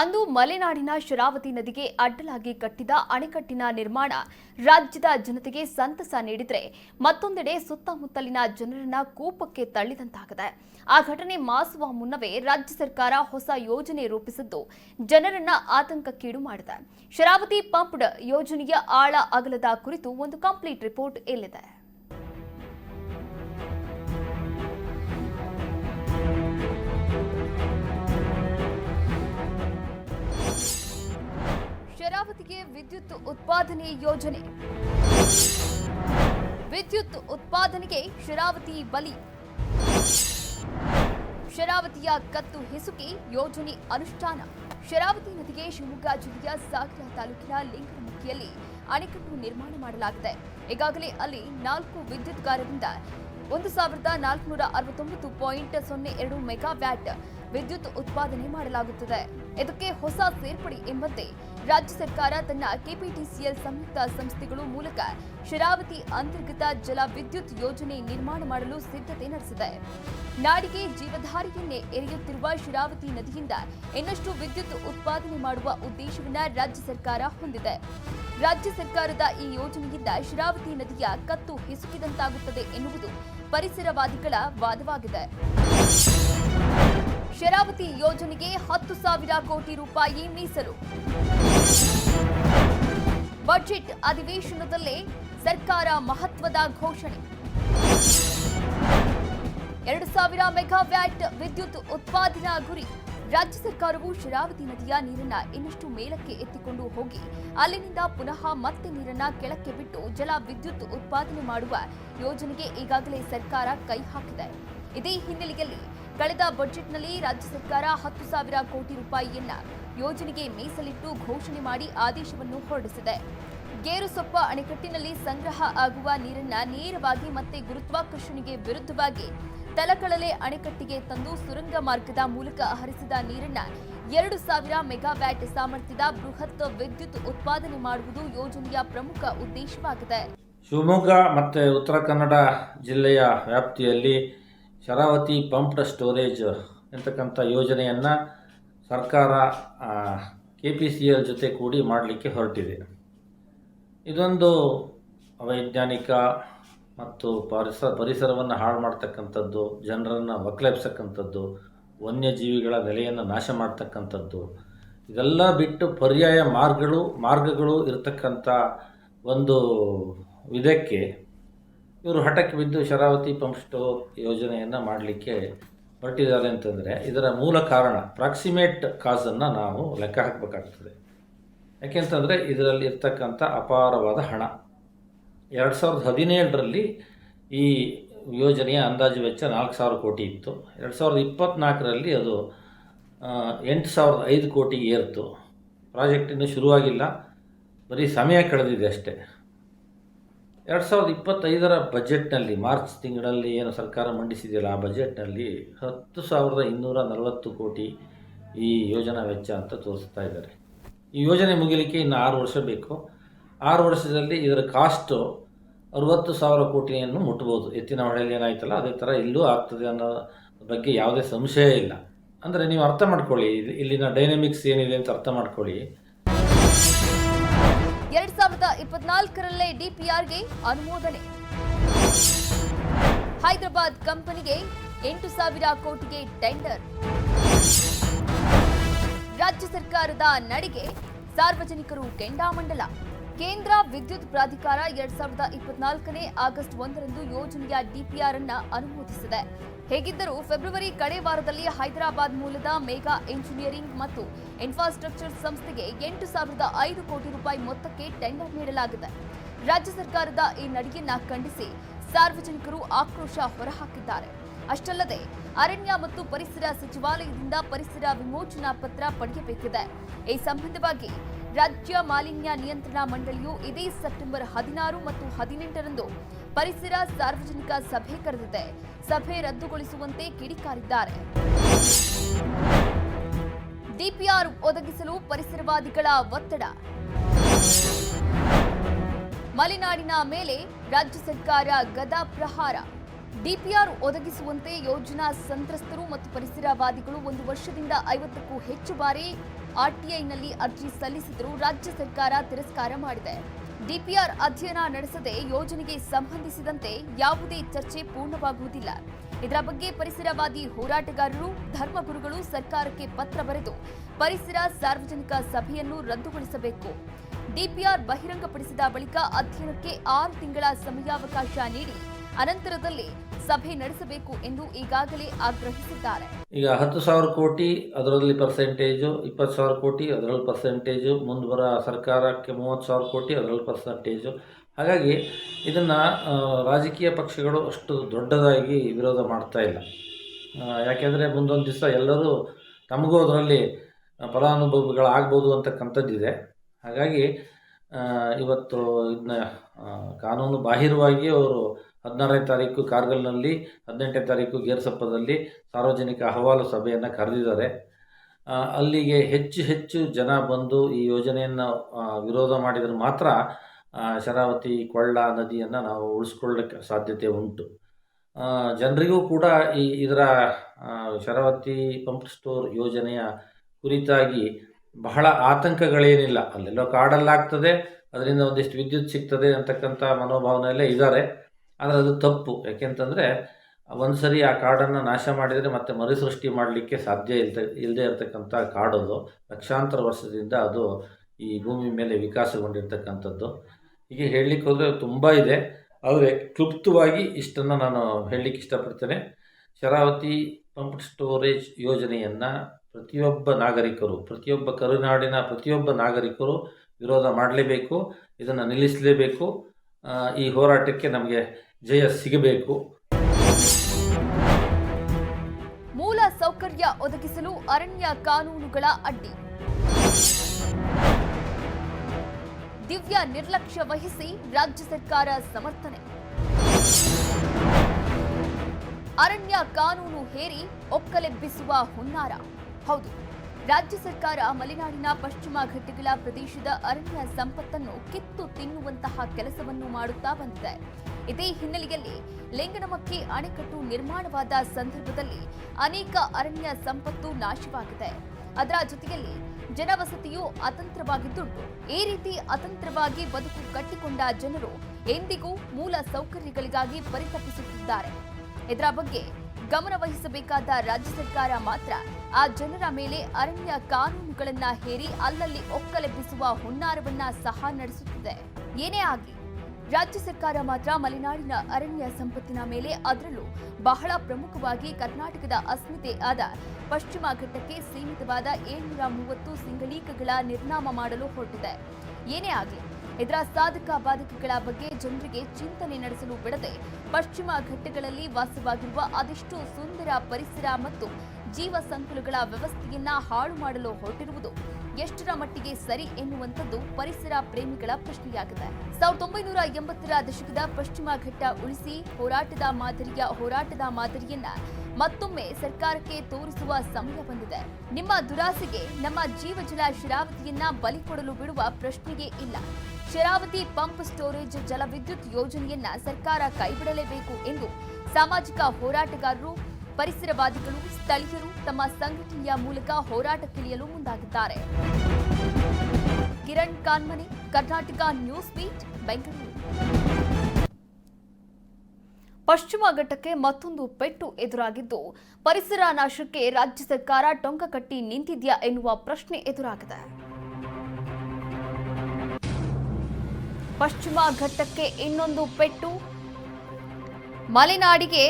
ಅಂದು ಮಲೆನಾಡಿನ ಶರಾವತಿ ನದಿಗೆ ಅಡ್ಡಲಾಗಿ ಕಟ್ಟಿದ ಅಣೆಕಟ್ಟಿನ ನಿರ್ಮಾಣ ರಾಜ್ಯದ ಜನತೆಗೆ ಸಂತಸ ನೀಡಿದರೆ ಮತ್ತೊಂದೆಡೆ ಸುತ್ತಮುತ್ತಲಿನ ಜನರನ್ನ ಕೂಪಕ್ಕೆ ತಳ್ಳಿದಂತಾಗಿದೆ. ಆ ಘಟನೆ ಮಾಸುವ ಮುನ್ನವೇ ರಾಜ್ಯ ಸರ್ಕಾರ ಹೊಸ ಯೋಜನೆ ರೂಪಿಸಿದ್ದು ಜನರನ್ನ ಆತಂಕಕ್ಕೀಡು ಮಾಡಿದೆ ಶರಾವತಿ ಪಂಪ್ಡ್ ಯೋಜನೆಯ ಆಳ ಅಗಲದ ಕುರಿತು ಒಂದು ಕಂಪ್ಲೀಟ್ ರಿಪೋರ್ಟ್ ಇಲ್ಲಿದೆ. ಶರಾವತಿಗೆ ವಿದ್ಯುತ್ ಉತ್ಪಾದನೆ ಯೋಜನೆ. ವಿದ್ಯುತ್ ಉತ್ಪಾದನೆಗೆ ಶರಾವತಿ ಬಲಿ. ಶರಾವತಿಯ ಕತ್ತು ಹಿಸುಕಿ ಯೋಜನೆ ಅನುಷ್ಠಾನ. ಶರಾವತಿ ನದಿಗೆ ಶಿವಮೊಗ್ಗ ಜಿಲ್ಲೆಯ ಸಾಗರ ತಾಲೂಕಿನ ಲಿಂಗನಮುಖಿಯಲ್ಲಿ ಅಣೆಕಟ್ಟು ನಿರ್ಮಾಣ ಮಾಡಲಾಗಿದೆ. ಈಗಾಗಲೇ ಅಲ್ಲಿ ನಾಲ್ಕು ವಿದ್ಯುತ್ ಕಾರ್ಯದಿಂದ ಒಂದು ಸಾವಿರದ ನಾಲ್ಕುನೂರ ಅರವತ್ತೊಂಬತ್ತು ಪಾಯಿಂಟ್ ಸೊನ್ನೆ ಎರಡು ಮೆಗಾ ವ್ಯಾಟ್ ವಿದ್ಯುತ್ ಉತ್ಪಾದನೆ ಮಾಡಲಾಗುತ್ತದೆ. ಇದಕ್ಕೆ ಹೊಸ ಸೇರ್ಪಡೆ ಎಂಬಂತೆ ರಾಜ್ಯ ಸರ್ಕಾರ ತನ್ನ ಕೆಪಿಟಿಸಿಎಲ್ ಸಂಯುಕ್ತ ಸಂಸ್ಥೆಗಳು ಮೂಲಕ ಶರಾವತಿ ಅಂತರ್ಗತ ಜಲ ವಿದ್ಯುತ್ ಯೋಜನೆ ನಿರ್ಮಾಣ ಮಾಡಲು ಸಿದ್ಧತೆ ನಡೆಸಿದೆ. ನಾಡಿಗೆ ಜೀವಧಾರಿಯನ್ನೇ ಎರೆಯುತ್ತಿರುವ ಶರಾವತಿ ನದಿಯಿಂದ ಇನ್ನಷ್ಟು ವಿದ್ಯುತ್ ಉತ್ಪಾದನೆ ಮಾಡುವ ಉದ್ದೇಶವನ್ನ ರಾಜ್ಯ ಸರ್ಕಾರ ಹೊಂದಿದೆ. ರಾಜ್ಯ ಸರ್ಕಾರದ ಈ ಯೋಜನೆಯಿಂದ ಶರಾವತಿ ನದಿಯ ಕತ್ತು ಹಿಸುಕಿದಂತಾಗುತ್ತದೆ ಎನ್ನುವುದು ಪರಿಸರವಾದಿಗಳ ವಾದವಾಗಿದೆ. ಶರಾವತಿ ಯೋಜನೆಗೆ ಹತ್ತು ಸಾವಿರ ಕೋಟಿ ರೂಪಾಯಿ ಮೀಸಲು. ಬಜೆಟ್ ಅಧಿವೇಶನದಲ್ಲೇ ಸರ್ಕಾರ ಮಹತ್ವದ ಘೋಷಣೆ. ಎರಡು ಸಾವಿರ ಮೆಗಾವ್ಯಾಟ್ ವಿದ್ಯುತ್ ಉತ್ಪಾದನಾ ಗುರಿ. ರಾಜ್ಯ ಸರ್ಕಾರವು ಶರಾವತಿ ನದಿಯ ನೀರನ್ನ ಇನ್ನಷ್ಟು ಮೇಲಕ್ಕೆ ಎತ್ತಿಕೊಂಡು ಹೋಗಿ, ಅಲ್ಲಿನಿಂದ ಪುನಃ ಮತ್ತೆ ನೀರನ್ನ ಕೆಳಕ್ಕೆ ಬಿಟ್ಟು ಜಲ ವಿದ್ಯುತ್ ಉತ್ಪಾದನೆ ಮಾಡುವ ಯೋಜನೆಗೆ ಈಗಾಗಲೇ ಸರ್ಕಾರ ಕೈ ಹಾಕಿದೆ. ಇದೇ ಹಿನ್ನೆಲೆಯಲ್ಲಿ ಕಳೆದ ಬಜೆಟ್ನಲ್ಲಿ ರಾಜ್ಯ ಸರ್ಕಾರ ಹತ್ತು ಸಾವಿರ ಕೋಟಿ ರೂಪಾಯಿಯನ್ನ ಯೋಜನೆಗೆ ಮೀಸಲಿಟ್ಟು ಘೋಷಣೆ ಮಾಡಿ ಆದೇಶವನ್ನು ಹೊರಡಿಸಿದೆ. ಗೇರುಸೊಪ್ಪ ಅಣೆಕಟ್ಟಿನಲ್ಲಿ ಸಂಗ್ರಹ ಆಗುವ ನೀರನ್ನ ನೇರವಾಗಿ ಮತ್ತೆ ಗುರುತ್ವಾಕರ್ಷಣೆಗೆ ವಿರುದ್ಧವಾಗಿ ತಲಕಳಲೆ ಅಣೆಕಟ್ಟಿಗೆ ತಂದು ಸುರಂಗ ಮಾರ್ಗದ ಮೂಲಕ ಹರಿಸಿದ ನೀರನ್ನ ಎರಡು ಸಾವಿರ ಮೆಗಾವ್ಯಾಟ್ ಸಾಮರ್ಥ್ಯದ ಬೃಹತ್ ವಿದ್ಯುತ್ ಉತ್ಪಾದನೆ ಮಾಡುವುದು ಯೋಜನೆಯ ಪ್ರಮುಖ ಉದ್ದೇಶವಾಗಿದೆ. ಶಿವಮೊಗ್ಗ ಮತ್ತು ಉತ್ತರ ಕನ್ನಡ ಜಿಲ್ಲೆಯ ವ್ಯಾಪ್ತಿಯಲ್ಲಿ ಶರಾವತಿ ಪಂಪ್ಡ್ ಸ್ಟೋರೇಜ್ ಎಂತಕ್ಕಂಥ ಯೋಜನೆಯನ್ನು ಸರ್ಕಾರ ಕೆ ಪಿ ಸಿ ಎಲ್ ಜೊತೆ ಕೂಡಿ ಮಾಡಲಿಕ್ಕೆ ಹೊರಟಿದೆ. ಇದೊಂದು ಅವೈಜ್ಞಾನಿಕ ಮತ್ತು ಪರಿಸರ ಪರಿಸರವನ್ನು ಹಾಳು ಮಾಡ್ತಕ್ಕಂಥದ್ದು, ಜನರನ್ನು ಒಕ್ಲೆಬ್ಸಕ್ಕಂಥದ್ದು ವನ್ಯಜೀವಿಗಳ ನೆಲೆಯನ್ನು ನಾಶ ಮಾಡ್ತಕ್ಕಂಥದ್ದು, ಇದೆಲ್ಲ ಬಿಟ್ಟು ಪರ್ಯಾಯ ಮಾರ್ಗಗಳು ಮಾರ್ಗಗಳು ಇರತಕ್ಕಂಥ ಒಂದು ಇದಕ್ಕೆ ಇವರು ಹಠಕ್ಕೆ ಬಿದ್ದು ಶರಾವತಿ ಪಂಪ್ ಸ್ಟೋರ್ ಯೋಜನೆಯನ್ನು ಮಾಡಲಿಕ್ಕೆ ಹೊರಟಿದ್ದಾರೆ ಅಂತಂದರೆ ಇದರ ಮೂಲ ಕಾರಣ ಪ್ರಾಕ್ಸಿಮೇಟ್ ಕಾಸನ್ನು ನಾವು ಲೆಕ್ಕ ಹಾಕಬೇಕಾಗ್ತದೆ. ಯಾಕೆಂತಂದರೆ ಇದರಲ್ಲಿ ಇರ್ತಕ್ಕಂಥ ಅಪಾರವಾದ ಹಣ. ಎರಡು ಸಾವಿರದ ಹದಿನೇಳರಲ್ಲಿ ಈ ಯೋಜನೆಯ ಅಂದಾಜು ವೆಚ್ಚ ನಾಲ್ಕು ಸಾವಿರ ಕೋಟಿ ಇತ್ತು. ಎರಡು ಸಾವಿರದ ಇಪ್ಪತ್ತ್ನಾಲ್ಕರಲ್ಲಿ ಅದು ಎಂಟು ಸಾವಿರದ ಐದು ಕೋಟಿ ಏರ್ತು. ಪ್ರಾಜೆಕ್ಟ್ ಇನ್ನೂ ಶುರುವಾಗಿಲ್ಲ. ಬರೀ ಸಮಯ ಕಳೆದಿದೆ ಅಷ್ಟೇ. ಎರಡು ಸಾವಿರದ ಇಪ್ಪತ್ತೈದರ ಬಜೆಟ್ನಲ್ಲಿ ಮಾರ್ಚ್ ತಿಂಗಳಲ್ಲಿ ಏನು ಸರ್ಕಾರ ಮಂಡಿಸಿದೆಯಲ್ಲ, ಆ ಬಜೆಟ್ನಲ್ಲಿ ಹತ್ತು ಸಾವಿರದ ಇನ್ನೂರ ನಲವತ್ತು ಕೋಟಿ ಈ ಯೋಜನಾ ವೆಚ್ಚ ಅಂತ ತೋರಿಸ್ತಾ ಇದ್ದಾರೆ. ಈ ಯೋಜನೆ ಮುಗಿಲಿಕ್ಕೆ ಇನ್ನು ಆರು ವರ್ಷ ಬೇಕು. ಆರು ವರ್ಷದಲ್ಲಿ ಇದರ ಕಾಸ್ಟು ಅರುವತ್ತು ಸಾವಿರ ಕೋಟಿಯನ್ನು ಮುಟ್ಬೋದು. ಎತ್ತಿನ ಹೊಳೆಯಲ್ಲಿ ಏನಾಯ್ತಲ್ಲ, ಅದೇ ಥರ ಇಲ್ಲೂ ಆಗ್ತದೆ ಅನ್ನೋ ಬಗ್ಗೆ ಯಾವುದೇ ಸಂಶಯ ಇಲ್ಲ. ಅಂದರೆ ನೀವು ಅರ್ಥ ಮಾಡ್ಕೊಳ್ಳಿ ಇಲ್ಲಿನ ಡೈನಮಿಕ್ಸ್ ಏನಿದೆ ಅಂತ ಅರ್ಥ ಮಾಡ್ಕೊಳ್ಳಿ. ಎರಡ್ ಸಾವಿರದ ಇಪ್ಪತ್ನಾಲ್ಕರಲ್ಲೇ ಡಿಪಿಆರ್ಗೆ ಅನುಮೋದನೆ. ಹೈದರಾಬಾದ್ ಕಂಪನಿಗೆ ಎಂಟು ಸಾವಿರ ಕೋಟಿಗೆ ಟೆಂಡರ್. ರಾಜ್ಯ ಸರ್ಕಾರದ ನಡಿಗೆ ಸಾರ್ವಜನಿಕರು ಕೆಂಡಾಮಂಡಲ. ಕೇಂದ್ರ ವಿದ್ಯುತ್ ಪ್ರಾಧಿಕಾರ ಎರಡ್ ಸಾವಿರದ ಇಪ್ಪತ್ನಾಲ್ಕನೇ ಆಗಸ್ಟ್ ಒಂದರಂದು ಯೋಜನೆಯ ಡಿಪಿಆರ್ ಅನ್ನ ಅನುಮೋದಿಸಿದೆ. ಹೇಗಿದ್ದರೂ ಫೆಬ್ರವರಿ ಕಡೆ ವಾರದಲ್ಲಿ ಹೈದರಾಬಾದ್ ಮೂಲದ ಮೇಗಾ ಇಂಜಿನಿಯರಿಂಗ್ ಮತ್ತು ಇನ್ಫ್ರಾಸ್ಟ್ರಕ್ಚರ್ ಸಂಸ್ಥೆಗೆ ಎಂಟು ಸಾವಿರದ ಐದು ಕೋಟಿ ರೂಪಾಯಿ ಮೊತ್ತಕ್ಕೆ ಟೆಂಡರ್ ನೀಡಲಾಗಿದೆ. ರಾಜ್ಯ ಸರ್ಕಾರದ ಈ ನಡೆಯನ್ನ ಖಂಡಿಸಿ ಸಾರ್ವಜನಿಕರು ಆಕ್ರೋಶ ಹೊರಹಾಕಿದ್ದಾರೆ. ಅಷ್ಟಲ್ಲದೆ ಅರಣ್ಯ ಮತ್ತು ಪರಿಸರ ಸಚಿವಾಲಯದಿಂದ ಪರಿಸರ ವಿಮೋಚನಾ ಪತ್ರ ಪಡೆಯಬೇಕಿದೆ. ಈ ಸಂಬಂಧವಾಗಿ ರಾಜ್ಯ ಮಾಲಿನ್ಯ ನಿಯಂತ್ರಣ ಮಂಡಳಿಯು ಇದೇ ಸೆಪ್ಟೆಂಬರ್ ಹದಿನಾರು ಮತ್ತು ಹದಿನೆಂಟರಂದು ಪರಿಸರ ಸಾರ್ವಜನಿಕ ಸಭೆ ಕರೆದಿದೆ. ಸಭೆ ರದ್ದುಗೊಳಿಸುವಂತೆ ಕಿಡಿಕಾರಿದ್ದಾರೆ. ಡಿಪಿಆರ್ ಒದಗಿಸಲು ಪರಿಸರವಾದಿಗಳ ಒತ್ತಡ. ಮಲೆನಾಡಿನ ಮೇಲೆ ರಾಜ್ಯ ಸರ್ಕಾರ ಗದಾ ಪ್ರಹಾರ. ಡಿಪಿಆರ್ ಒದಗಿಸುವಂತೆ ಯೋಜನಾ ಸಂತ್ರಸ್ತರು ಮತ್ತು ಪರಿಸರವಾದಿಗಳು ಒಂದು ವರ್ಷದಿಂದ ಐವತ್ತಕ್ಕೂ ಹೆಚ್ಚು ಬಾರಿ ಆರ್ಟಿಐನಲ್ಲಿ ಅರ್ಜಿ ಸಲ್ಲಿಸಿದರೂ ರಾಜ್ಯ ಸರ್ಕಾರ ತಿರಸ್ಕಾರ ಮಾಡಿದೆ. ಡಿಪಿಆರ್ ಅಧ್ಯಯನ ನಡೆಸದೆ ಯೋಜನೆಗೆ ಸಂಬಂಧಿಸಿದಂತೆ ಯಾವುದೇ ಚರ್ಚೆ ಪೂರ್ಣವಾಗುವುದಿಲ್ಲ. ಇದರ ಬಗ್ಗೆ ಪರಿಸರವಾದಿ ಹೋರಾಟಗಾರರು ಧರ್ಮಗುರುಗಳು ಸರ್ಕಾರಕ್ಕೆ ಪತ್ರ ಬರೆದು ಪರಿಸರ ಸಾರ್ವಜನಿಕ ಸಭೆಯನ್ನು ರದ್ದುಗೊಳಿಸಬೇಕು. ಡಿಪಿಆರ್ ಬಹಿರಂಗಪಡಿಸಿದ ಬಳಿಕ ಅಧ್ಯಯನಕ್ಕೆ ಆರು ತಿಂಗಳ ಸಮಯಾವಕಾಶ ನೀಡಿ ಅನಂತರದಲ್ಲಿ ಸಭೆ ನಡೆಸಬೇಕು ಎಂದು ಈಗಾಗಲೇ ಆಗ್ರಹಿಸಿದ್ದಾರೆ. ಈಗ ಹತ್ತು ಸಾವಿರ ಕೋಟಿ ಅದರಲ್ಲಿ ಪರ್ಸೆಂಟೇಜು ಇಪ್ಪತ್ತು ಸಾವಿರ ಕೋಟಿ ಅದರಲ್ಲಿ ಪರ್ಸೆಂಟೇಜು ಮುಂದೆ ಬರೋ ಸರ್ಕಾರಕ್ಕೆ ಮೂವತ್ತು ಸಾವಿರ ಕೋಟಿ ಅದರಲ್ಲಿ ಪರ್ಸೆಂಟೇಜು ಹಾಗಾಗಿ ಇದನ್ನು ರಾಜಕೀಯ ಪಕ್ಷಗಳು ಅಷ್ಟು ದೊಡ್ಡದಾಗಿ ವಿರೋಧ ಮಾಡ್ತಾ ಇಲ್ಲ. ಯಾಕೆಂದರೆ ಮುಂದೊಂದು ದಿವಸ ಎಲ್ಲರೂ ತಮಗೂ ಅದರಲ್ಲಿ ಫಲಾನುಭವಿಗಳಾಗ್ಬೋದು ಅಂತಕ್ಕಂಥದ್ದಿದೆ. ಹಾಗಾಗಿ ಇವತ್ತು ಇದನ್ನ ಕಾನೂನು ಬಾಹಿರವಾಗಿ ಅವರು ಹದಿನಾರನೇ ತಾರೀಕು ಕಾರ್ಗಲ್ನಲ್ಲಿ, ಹದಿನೆಂಟನೇ ತಾರೀಕು ಗೇರ್ಸಪ್ಪದಲ್ಲಿ ಸಾರ್ವಜನಿಕ ಅಹವಾಲು ಸಭೆಯನ್ನು ಕರೆದಿದ್ದಾರೆ. ಅಲ್ಲಿಗೆ ಹೆಚ್ಚು ಹೆಚ್ಚು ಜನ ಬಂದು ಈ ಯೋಜನೆಯನ್ನು ವಿರೋಧ ಮಾಡಿದರೆ ಮಾತ್ರ ಶರಾವತಿ ಕೊಳ್ಳ ನದಿಯನ್ನು ನಾವು ಉಳಿಸ್ಕೊಳ್ಳೋಕ್ಕೆ ಸಾಧ್ಯತೆ ಉಂಟು. ಜನರಿಗೂ ಕೂಡ ಈ, ಇದರ ಶರಾವತಿ ಪಂಪ್ ಸ್ಟೋರ್ ಯೋಜನೆಯ ಕುರಿತಾಗಿ ಬಹಳ ಆತಂಕಗಳೇನಿಲ್ಲ. ಅಲ್ಲೆಲ್ಲೋ ಕಾಡಲ್ಲಾಗ್ತದೆ, ಅದರಿಂದ ಒಂದಿಷ್ಟು ವಿದ್ಯುತ್ ಸಿಗ್ತದೆ ಅಂತಕ್ಕಂಥ ಮನೋಭಾವನೆಯಲ್ಲೇ ಇದ್ದಾರೆ. ಆದರೆ ಅದು ತಪ್ಪು. ಯಾಕೆಂತಂದರೆ ಒಂದು ಸರಿ ಆ ಕಾಡನ್ನು ನಾಶ ಮಾಡಿದರೆ ಮತ್ತೆ ಮರುಸೃಷ್ಟಿ ಮಾಡಲಿಕ್ಕೆ ಸಾಧ್ಯ ಇಲ್ದ ಇಲ್ಲದೆ ಇರತಕ್ಕಂಥ ಕಾಡದು ಲಕ್ಷಾಂತರ ವರ್ಷದಿಂದ ಅದು ಈ ಭೂಮಿ ಮೇಲೆ ವಿಕಾಸಗೊಂಡಿರ್ತಕ್ಕಂಥದ್ದು. ಹೀಗೆ ಹೇಳಲಿಕ್ಕೆ ಹೋದರೆ ತುಂಬ ಇದೆ. ಆದರೆ ಕ್ಲುಪ್ತವಾಗಿ ಇಷ್ಟನ್ನು ನಾನು ಹೇಳಲಿಕ್ಕೆ ಇಷ್ಟಪಡ್ತೇನೆ. ಶರಾವತಿ ಪಂಪ್ ಸ್ಟೋರೇಜ್ ಯೋಜನೆಯನ್ನು ಪ್ರತಿಯೊಬ್ಬ ನಾಗರಿಕರು, ಪ್ರತಿಯೊಬ್ಬ ಕರುನಾಡಿನ ಪ್ರತಿಯೊಬ್ಬ ನಾಗರಿಕರು ವಿರೋಧ ಮಾಡಲೇಬೇಕು, ಇದನ್ನು ನಿಲ್ಲಿಸಲೇಬೇಕು. ಈ ಹೋರಾಟಕ್ಕೆ ನಮಗೆ ಜಯ ಸಿಗಬೇಕು. ಮೂಲ ಸೌಕರ್ಯ ಒದಗಿಸಲು ಅರಣ್ಯ ಕಾನೂನುಗಳ ಅಡ್ಡಿ. ದಿವ್ಯ ನಿರ್ಲಕ್ಷ್ಯ ವಹಿಸಿ ರಾಜ್ಯ ಸರ್ಕಾರ ಸಮರ್ಥನೆ. ಅರಣ್ಯ ಕಾನೂನು ಹೇರಿ ಒಕ್ಕಲೆಬ್ಬಿಸುವ ಹುನ್ನಾರ. ಹೌದು. ರಾಜ್ಯ ಸರ್ಕಾರ ಮಲೆನಾಡಿನ ಪಶ್ಚಿಮ ಘಟ್ಟಗಳ ಪ್ರದೇಶದ ಅರಣ್ಯ ಸಂಪತ್ತನ್ನು ಕಿತ್ತು ತಿನ್ನುವಂತಹ ಕೆಲಸವನ್ನು ಮಾಡುತ್ತಾ ಬಂದಿದೆ. ಇದೇ ಹಿನ್ನೆಲೆಯಲ್ಲಿ ಲಿಂಗನಮಕ್ಕಿ ಅಣೆಕಟ್ಟು ನಿರ್ಮಾಣವಾದ ಸಂದರ್ಭದಲ್ಲಿ ಅನೇಕ ಅರಣ್ಯ ಸಂಪತ್ತು ನಾಶವಾಗಿದೆ. ಅದರ ಜೊತೆಯಲ್ಲಿ ಜನವಸತಿಯು ಅತಂತ್ರವಾಗಿದ್ದುಂಟು. ಈ ರೀತಿ ಅತಂತ್ರವಾಗಿ ಬದುಕು ಕಟ್ಟಿಕೊಂಡ ಜನರು ಎಂದಿಗೂ ಮೂಲ ಸೌಕರ್ಯಗಳಿಗಾಗಿ ಪರಿತಪಿಸುತ್ತಿದ್ದಾರೆ. ಇದರ ಬಗ್ಗೆ ಗಮನ ವಹಿಸಬೇಕಾದ ರಾಜ್ಯ ಸರ್ಕಾರ ಮಾತ್ರ. ಆ ಜನರ ಮೇಲೆ ಅರಣ್ಯ ಕಾನೂನುಗಳನ್ನ ಹೇರಿ ಅಲ್ಲಲ್ಲಿ ಒಕ್ಕಲೆಬ್ಬಿಸುವ ಹುನ್ನಾರವನ್ನ ಸಹ ನಡೆಸುತ್ತಿದೆ. ಏನೇ ಆಗಿ ರಾಜ್ಯ ಸರ್ಕಾರ ಮಾತ್ರ ಮಲೆನಾಡಿನ ಅರಣ್ಯ ಸಂಪತ್ತಿನ ಮೇಲೆ ಅದರಲ್ಲೂ ಬಹಳ ಪ್ರಮುಖವಾಗಿ ಕರ್ನಾಟಕದ ಅಸ್ಮಿತೆ ಆದ ಪಶ್ಚಿಮ ಘಟ್ಟಕ್ಕೆ ಸೀಮಿತವಾದ ಏಳ್ನೂರ ಮೂವತ್ತು ಸಿಂಗಳೀಕಗಳ ನಿರ್ನಾಮ ಮಾಡಲು ಹೊರಟಿದೆ. ಏನೇ ಆಗಲಿ ಇದರ ಸಾಧಕ ಬಾಧಕಗಳ ಬಗ್ಗೆ ಜನರಿಗೆ ಚಿಂತನೆ ನಡೆಸಲು ಬಿಡದೆ ಪಶ್ಚಿಮ ಘಟ್ಟಗಳಲ್ಲಿ ವಾಸವಾಗಿರುವ ಅದೆಷ್ಟು ಸುಂದರ ಪರಿಸರ ಮತ್ತು ಜೀವ ಸಂಕುಲಗಳ ವ್ಯವಸ್ಥೆಯನ್ನ ಹಾಳು ಮಾಡಲು ಹೊರಟಿರುವುದು ಎಷ್ಟರ ಮಟ್ಟಿಗೆ ಸರಿ ಎನ್ನುವಂಥದ್ದು ಪರಿಸರ ಪ್ರೇಮಿಗಳ ಪ್ರಶ್ನೆಯಾಗಿದೆ. ಸಾವಿರದ ಒಂಬೈನೂರ ಎಂಬತ್ತರ ದಶಕದ ಪಶ್ಚಿಮ ಘಟ್ಟ ಉಳಿಸಿ ಹೋರಾಟದ ಮಾದರಿಯ ಹೋರಾಟದ ಮಾದರಿಯನ್ನ ಮತ್ತೊಮ್ಮೆ ಸರ್ಕಾರಕ್ಕೆ ತೋರಿಸುವ ಸಮಯ ಬಂದಿದೆ. ನಿಮ್ಮ ದುರಾಸೆಗೆ ನಮ್ಮ ಜೀವಜಲ ಶರಾವತಿಯನ್ನ ಬಲಿ ಕೊಡಲು ಬಿಡುವ ಪ್ರಶ್ನೆಯೇ ಇಲ್ಲ. ಶರಾವತಿ ಪಂಪ್ ಸ್ಟೋರೇಜ್ ಜಲವಿದ್ಯುತ್ ಯೋಜನೆಯನ್ನ ಸರ್ಕಾರ ಕೈಬಿಡಲೇಬೇಕು ಎಂದು ಸಾಮಾಜಿಕ ಹೋರಾಟಗಾರರು, ಪರಿಸರವಾದಿಗಳು, ಸ್ಥಳೀಯರು ತಮ್ಮ ಸಂಘಟನೆಯ ಮೂಲಕ ಹೋರಾಟಕ್ಕಿಳಿಯಲು ಮುಂದಾಗಿದ್ದಾರೆ. Kiran Kanmani, Karnataka news beat, Bengaluru. ಪಶ್ಚಿಮ ಘಟ್ಟಕ್ಕೆ ಮತ್ತೊಂದು ಪೆಟ್ಟು ಎದುರಾಗಿದ್ದು, ಪರಿಸರ ನಾಶಕ್ಕೆ ರಾಜ್ಯ ಸರ್ಕಾರ ಟೊಂಕ ಕಟ್ಟಿ ನಿಂತಿದೆಯಾ ಎನ್ನುವ ಪ್ರಶ್ನೆ ಎದುರಾಗಿದೆ. ಪಶ್ಚಿಮ ಘಟ್ಟಕ್ಕೆ ಇನ್ನೊಂದು ಪೆಟ್ಟು. ಮಲೆನಾಡಿಗೆ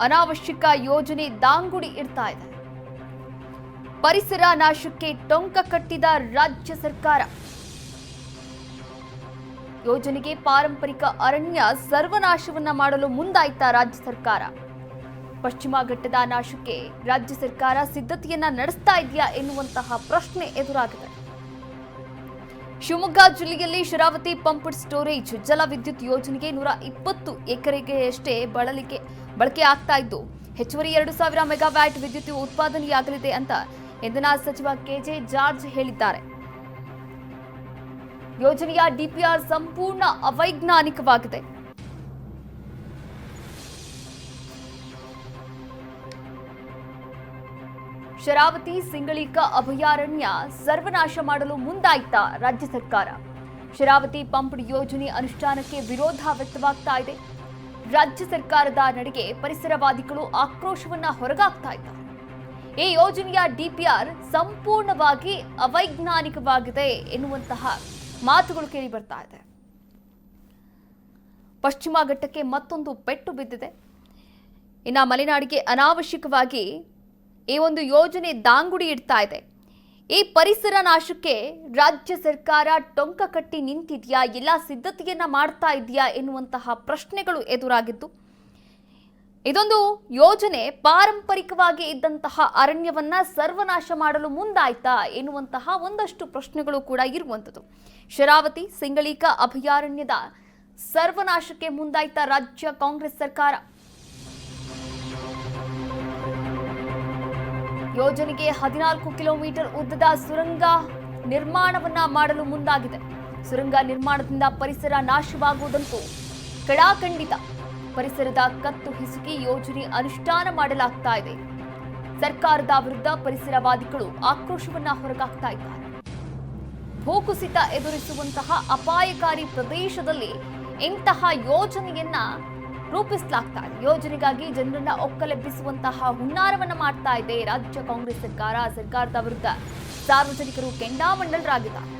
ಅನಾವಶ್ಯಕ ಯೋಜನೆ ದಾಂಗುಡಿ ಇಡ್ತಾ ಇದೆ. ಪರಿಸರ ನಾಶಕ್ಕೆ ಟೊಂಕ ಕಟ್ಟಿದ ರಾಜ್ಯ ಸರ್ಕಾರ. ಯೋಜನೆಗೆ ಪಾರಂಪರಿಕ ಅರಣ್ಯ ಸರ್ವನಾಶವನ್ನ ಮಾಡಲು ಮುಂದಾಯ್ತಾ ರಾಜ್ಯ ಸರ್ಕಾರ. ಪಶ್ಚಿಮ ಘಟ್ಟದ ನಾಶಕ್ಕೆ ರಾಜ್ಯ ಸರ್ಕಾರ ಸಿದ್ಧತೆಯನ್ನ ನಡೆಸ್ತಾ ಇದೆಯಾ ಎನ್ನುವಂತಹ ಪ್ರಶ್ನೆ ಎದುರಾಗಿದೆ. ಶಿವಮೊಗ್ಗ ಜಿಲ್ಲೆಯಲ್ಲಿ ಶರಾವತಿ ಪಂಪ್ ಸ್ಟೋರೇಜ್ ಜಲ ವಿದ್ಯುತ್ ಯೋಜನೆಗೆ ನೂರ ಇಪ್ಪತ್ತು ಎಕರೆಗೆಯಷ್ಟೇ ಬಳಲಿಕೆ ಬಳಕೆ ಆಗ್ತಾ ಇದ್ದು, ಹೆಚ್ಚುವರಿ ಎರಡು ಸಾವಿರ ಮೆಗಾವ್ಯಾಟ್ ವಿದ್ಯುತ್ ಉತ್ಪಾದನೆಯಾಗಲಿದೆ ಅಂತ ಇಂಧನ ಸಚಿವ ಕೆಜೆ ಜಾರ್ಜ್ ಹೇಳಿದ್ದಾರೆ. ಯೋಜನೆಯ ಡಿಪಿಆರ್ ಸಂಪೂರ್ಣ ಅವೈಜ್ಞಾನಿಕವಾಗಿದೆ. ಶರಾವತಿ, ಸಿಂಗಳೀಕ, ಅಭಯಾರಣ್ಯ ಸರ್ವನಾಶ ಮಾಡಲು ಮುಂದಾಯ್ತಾ ರಾಜ್ಯ ಸರ್ಕಾರ. ಶರಾವತಿ ಪಂಪ್ ಯೋಜನೆ ಅನುಷ್ಠಾನಕ್ಕೆ ವಿರೋಧ ವ್ಯಕ್ತವಾಗ್ತಾ ಇದೆ. ರಾಜ್ಯ ಸರ್ಕಾರದ ನಡೆಗೆ ಪರಿಸರವಾದಿಗಳು ಆಕ್ರೋಶವನ್ನ ಹೊರಗಾಗ್ತಾ ಇದ್ದಾರೆ ಈ ಯೋಜನೆಯ ಡಿಪಿಆರ್ ಸಂಪೂರ್ಣವಾಗಿ ಅವೈಜ್ಞಾನಿಕವಾಗಿದೆ ಎನ್ನುವಂತಹ ಮಾತುಗಳು ಕೇಳಿ ಬರ್ತಾ ಇದೆ. ಪಶ್ಚಿಮ ಘಟ್ಟಕ್ಕೆ ಮತ್ತೊಂದು ಪೆಟ್ಟು ಬಿದ್ದಿದೆ. ಇನ್ನು ಮಲೆನಾಡಿಗೆ ಅನಾವಶ್ಯಕವಾಗಿ ಈ ಒಂದು ಯೋಜನೆ ದಾಂಗುಡಿ ಇಡ್ತಾ ಇದೆ. ಈ ಪರಿಸರ ನಾಶಕ್ಕೆ ರಾಜ್ಯ ಸರ್ಕಾರ ಟೊಂಕ ಕಟ್ಟಿ ನಿಂತಿದೆಯಾ ಎಲ್ಲ ಸಿದ್ಧತೆಯನ್ನ ಮಾಡ್ತಾ ಇದೆಯಾ ಎನ್ನುವಂತಹ ಪ್ರಶ್ನೆಗಳು ಎದುರಾಗಿದ್ದು, ಇದೊಂದು ಯೋಜನೆ ಪಾರಂಪರಿಕವಾಗಿ ಇದ್ದಂತಹ ಅರಣ್ಯವನ್ನ ಸರ್ವನಾಶ ಮಾಡಲು ಮುಂದಾಯ್ತಾ ಎನ್ನುವಂತಹ ಒಂದಷ್ಟು ಪ್ರಶ್ನೆಗಳು ಕೂಡ ಇರುವಂಥದ್ದು. ಶರಾವತಿ, ಸಿಂಗಳೀಕ ಅಭಯಾರಣ್ಯದ ಸರ್ವನಾಶಕ್ಕೆ ಮುಂದಾಯ್ತಾ ರಾಜ್ಯ ಕಾಂಗ್ರೆಸ್ ಸರ್ಕಾರ? ಯೋಜನೆಗೆ ಹದಿನಾಲ್ಕು ಕಿಲೋಮೀಟರ್ ಉದ್ದದ ಸುರಂಗ ನಿರ್ಮಾಣವನ್ನ ಮಾಡಲು ಮುಂದಾಗಿದೆ. ಸುರಂಗ ನಿರ್ಮಾಣದಿಂದ ಪರಿಸರ ನಾಶವಾಗುವುದಂತೂ ಕಡಾಖಂಡಿತ ಪರಿಸರದ ಕತ್ತು ಹಿಸುಕಿ ಯೋಜನೆ ಅನುಷ್ಠಾನ ಮಾಡಲಾಗ್ತಾ ಇದೆ. ಸರ್ಕಾರದ ವಿರುದ್ಧ ಪರಿಸರವಾದಿಗಳು ಆಕ್ರೋಶವನ್ನ ಹೊರಗಾಗ್ತಾ ಇದ್ದಾರೆ. ಭೂಕುಸಿತ ಎದುರಿಸುವಂತಹ ಅಪಾಯಕಾರಿ ಪ್ರದೇಶದಲ್ಲಿ ಇಂತಹ ಯೋಜನೆಯನ್ನ ರೂಪಿಸಲಾಗ್ತಾ ಇದೆ. ಯೋಜನೆಗಾಗಿ ಜನರನ್ನ ಒಕ್ಕಲೆಬ್ಬಿಸುವಂತಹ ಹುನ್ನಾರವನ್ನ ಮಾಡ್ತಾ ಇದೆ ರಾಜ್ಯ ಕಾಂಗ್ರೆಸ್ ಸರ್ಕಾರ, ಸರ್ಕಾರದ ವಿರುದ್ಧ. ಸಾರ್ವಜನಿಕರು ಕೆಂಡಾಮಂಡಲರಾಗಿದ್ದಾರೆ.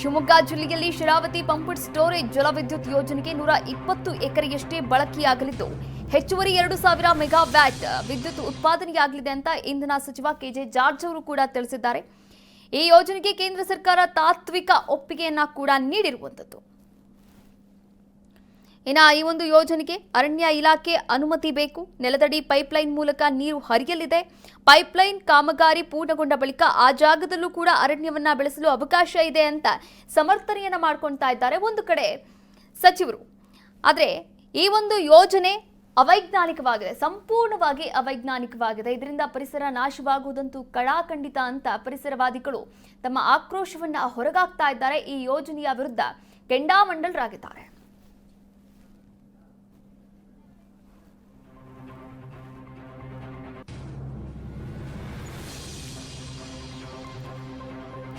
ಶಿವಮೊಗ್ಗ ಜಿಲ್ಲೆಯಲ್ಲಿ ಶರಾವತಿ ಪಂಪ್ಡ್ ಸ್ಟೋರೇಜ್ ಜಲವಿದ್ಯುತ್ ಯೋಜನೆಗೆ ನೂರ ಇಪ್ಪತ್ತು ಎಕರೆಯಷ್ಟೇ ಬಳಕೆಯಾಗಲಿದ್ದು, ಹೆಚ್ಚುವರಿ ಎರಡು ಸಾವಿರ ಮೆಗಾ ವ್ಯಾಟ್ ವಿದ್ಯುತ್ ಉತ್ಪಾದನೆಯಾಗಲಿದೆ ಅಂತ ಇಂಧನ ಸಚಿವ ಕೆಜೆ ಜಾರ್ಜ್ ಅವರು ಕೂಡ ತಿಳಿಸಿದ್ದಾರೆ. ಈ ಯೋಜನೆಗೆ ಕೇಂದ್ರ ಸರ್ಕಾರ ತಾತ್ವಿಕ ಒಪ್ಪಿಗೆಯನ್ನ ಕೂಡ ನೀಡಿರುವಂಥದ್ದು. ಇನ್ನು ಈ ಒಂದು ಯೋಜನೆಗೆ ಅರಣ್ಯ ಇಲಾಖೆ ಅನುಮತಿ ಬೇಕು. ನೆಲದಡಿ ಪೈಪ್ಲೈನ್ ಮೂಲಕ ನೀರು ಹರಿಯಲಿದೆ. ಪೈಪ್ಲೈನ್ ಕಾಮಗಾರಿ ಪೂರ್ಣಗೊಂಡ ಬಳಿಕ ಆ ಜಾಗದಲ್ಲೂ ಕೂಡ ಅರಣ್ಯವನ್ನ ಬೆಳೆಸಲು ಅವಕಾಶ ಇದೆ ಅಂತ ಸಮರ್ಥನೆಯನ್ನ ಮಾಡ್ಕೊಳ್ತಾ ಇದ್ದಾರೆ ಒಂದು ಕಡೆ ಸಚಿವರು. ಆದರೆ ಈ ಒಂದು ಯೋಜನೆ ಅವೈಜ್ಞಾನಿಕವಾಗಿದೆ, ಸಂಪೂರ್ಣವಾಗಿ ಅವೈಜ್ಞಾನಿಕವಾಗಿದೆ. ಇದರಿಂದ ಪರಿಸರ ನಾಶವಾಗುವುದಂತೂ ಕಡಾಖಂಡಿತ ಅಂತ ಪರಿಸರವಾದಿಗಳು ತಮ್ಮ ಆಕ್ರೋಶವನ್ನ ಹೊರಗಾಗ್ತಾ ಇದ್ದಾರೆ. ಈ ಯೋಜನೆಯ ವಿರುದ್ಧ ಕೆಂಡಾಮಂಡಲರಾಗಿದ್ದಾರೆ.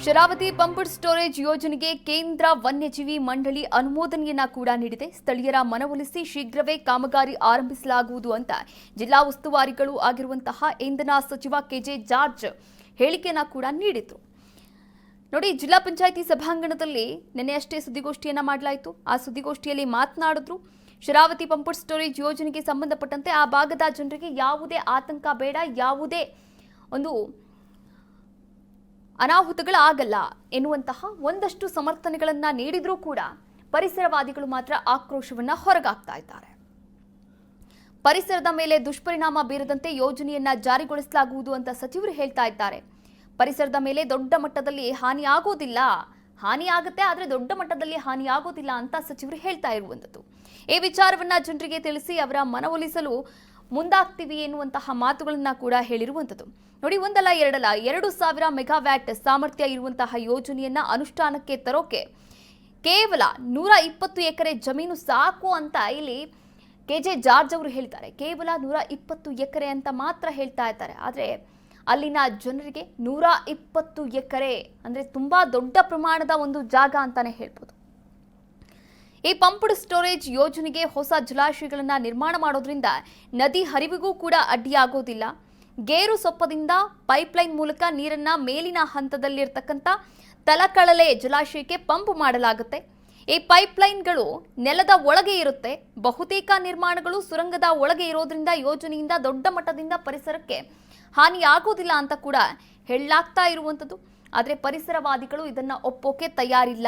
ಶರಾವತಿ ಪಂಪ್ಡ್ ಸ್ಟೋರೇಜ್ ಯೋಜನೆಗೆ ಕೇಂದ್ರ ವನ್ಯಜೀವಿ ಮಂಡಳಿ ಅನುಮೋದನೆಯನ್ನ ಕೂಡ ನೀಡಿದೆ. ಸ್ಥಳೀಯರ ಮನವೊಲಿಸಿ ಶೀಘ್ರವೇ ಕಾಮಗಾರಿ ಆರಂಭಿಸಲಾಗುವುದು ಅಂತ ಜಿಲ್ಲಾ ಉಸ್ತುವಾರಿಗಳು ಆಗಿರುವಂತಹ ಇಂಧನ ಸಚಿವ ಕೆಜೆ ಜಾರ್ಜ್ ಹೇಳಿಕೆಯನ್ನ ಕೂಡ ನೀಡಿದ್ರು. ನೋಡಿ, ಜಿಲ್ಲಾ ಪಂಚಾಯಿತಿ ಸಭಾಂಗಣದಲ್ಲಿ ನಿನ್ನೆಯಷ್ಟೇ ಸುದ್ದಿಗೋಷ್ಠಿಯನ್ನ ಮಾಡಲಾಯಿತು. ಆ ಸುದ್ದಿಗೋಷ್ಠಿಯಲ್ಲಿ ಮಾತನಾಡಿದ್ರು, ಶರಾವತಿ ಪಂಪ್ಡ್ ಸ್ಟೋರೇಜ್ ಯೋಜನೆಗೆ ಸಂಬಂಧಪಟ್ಟಂತೆ ಆ ಭಾಗದ ಜನರಿಗೆ ಯಾವುದೇ ಆತಂಕ ಬೇಡ, ಯಾವುದೇ ಒಂದು ಅನಾಹುತಗಳಾಗಲ್ಲ ಎನ್ನುವಂತಹ ಒಂದಷ್ಟು ಸಮರ್ಥನೆಗಳನ್ನ ನೀಡಿದರೂ ಕೂಡ ಪರಿಸರವಾದಿಗಳು ಮಾತ್ರ ಆಕ್ರೋಶವನ್ನ ಹೊರಗಾಗ್ತಾ ಇದ್ದಾರೆ. ಪರಿಸರದ ಮೇಲೆ ದುಷ್ಪರಿಣಾಮ ಬೀರದಂತೆ ಯೋಜನೆಯನ್ನ ಜಾರಿಗೊಳಿಸಲಾಗುವುದು ಅಂತ ಸಚಿವರು ಹೇಳ್ತಾ ಇದ್ದಾರೆ. ಪರಿಸರದ ಮೇಲೆ ದೊಡ್ಡ ಮಟ್ಟದಲ್ಲಿ ಹಾನಿ ಆಗೋದಿಲ್ಲ. ಹಾನಿ ಆಗುತ್ತೆ, ಆದರೆ ದೊಡ್ಡ ಮಟ್ಟದಲ್ಲಿ ಹಾನಿ ಆಗೋದಿಲ್ಲ ಅಂತ ಸಚಿವರು ಹೇಳ್ತಾ ಇರುವಂಥದ್ದು. ಈ ವಿಚಾರವನ್ನ ಜನರಿಗೆ ತಿಳಿಸಿ ಅವರ ಮನವೊಲಿಸಲು ಮುಂದಾಗ್ತೀವಿ ಎನ್ನುವಂತಹ ಮಾತುಗಳನ್ನ ಕೂಡ ಹೇಳಿರುವಂಥದ್ದು. ನೋಡಿ, ಒಂದಲ್ಲ ಎರಡಲ್ಲ, ಎರಡು ಸಾವಿರ ಮೆಗಾವ್ಯಾಟ್ ಸಾಮರ್ಥ್ಯ ಇರುವಂತಹ ಯೋಜನೆಯನ್ನ ಅನುಷ್ಠಾನಕ್ಕೆ ತರೋಕೆ ಕೇವಲ ನೂರ ಇಪ್ಪತ್ತು ಎಕರೆ ಜಮೀನು ಸಾಕು ಅಂತ ಇಲ್ಲಿ ಕೆ ಜೆ ಜಾರ್ಜ್ ಅವರು ಹೇಳ್ತಾರೆ. ಕೇವಲ ನೂರ ಇಪ್ಪತ್ತು ಎಕರೆ ಅಂತ ಮಾತ್ರ ಹೇಳ್ತಾ ಇದ್ದಾರೆ. ಆದರೆ ಅಲ್ಲಿನ ಜನರಿಗೆ ನೂರ ಇಪ್ಪತ್ತು ಎಕರೆ ಅಂದರೆ ತುಂಬ ದೊಡ್ಡ ಪ್ರಮಾಣದ ಒಂದು ಜಾಗ ಅಂತಾನೆ ಹೇಳ್ಬೋದು. ಈ ಪಂಪ್ಡ್ ಸ್ಟೋರೇಜ್ ಯೋಜನೆಗೆ ಹೊಸ ಜಲಾಶಯಗಳನ್ನು ನಿರ್ಮಾಣ ಮಾಡೋದ್ರಿಂದ ನದಿ ಹರಿವಿಗೂ ಕೂಡ ಅಡ್ಡಿಯಾಗೋದಿಲ್ಲ. ಗೇರು ಸೊಪ್ಪದಿಂದ ಪೈಪ್ಲೈನ್ ಮೂಲಕ ನೀರನ್ನ ಮೇಲಿನ ಹಂತದಲ್ಲಿರ್ತಕ್ಕಂಥ ತಲಕಳಲೆ ಜಲಾಶಯಕ್ಕೆ ಪಂಪ್ ಮಾಡಲಾಗುತ್ತೆ. ಈ ಪೈಪ್ಲೈನ್ಗಳು ನೆಲದ ಒಳಗೆ ಇರುತ್ತೆ. ಬಹುತೇಕ ನಿರ್ಮಾಣಗಳು ಸುರಂಗದ ಒಳಗೆ ಇರೋದ್ರಿಂದ ಯೋಜನೆಯಿಂದ ದೊಡ್ಡ ಮಟ್ಟದಿಂದ ಪರಿಸರಕ್ಕೆ ಹಾನಿಯಾಗೋದಿಲ್ಲ ಅಂತ ಕೂಡ ಹೇಳಲಾಗ್ತಾ ಇರುವಂಥದ್ದು. ಆದರೆ ಪರಿಸರವಾದಿಗಳು ಇದನ್ನು ಒಪ್ಪೋಕೆ ತಯಾರಿಲ್ಲ.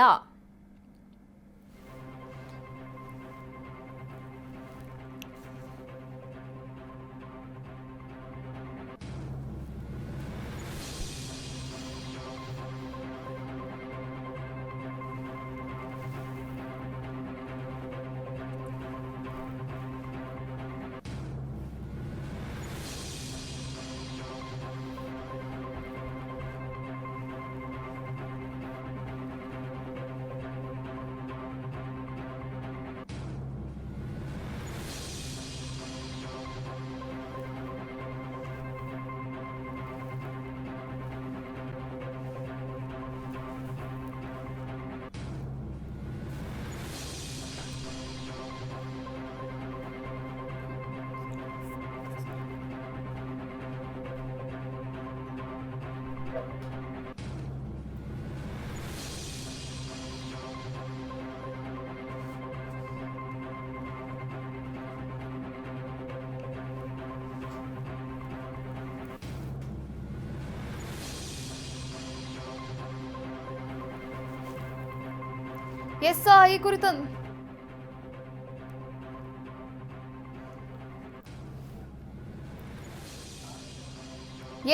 ಎಸ್ ಈ ಕುರಿತಂದು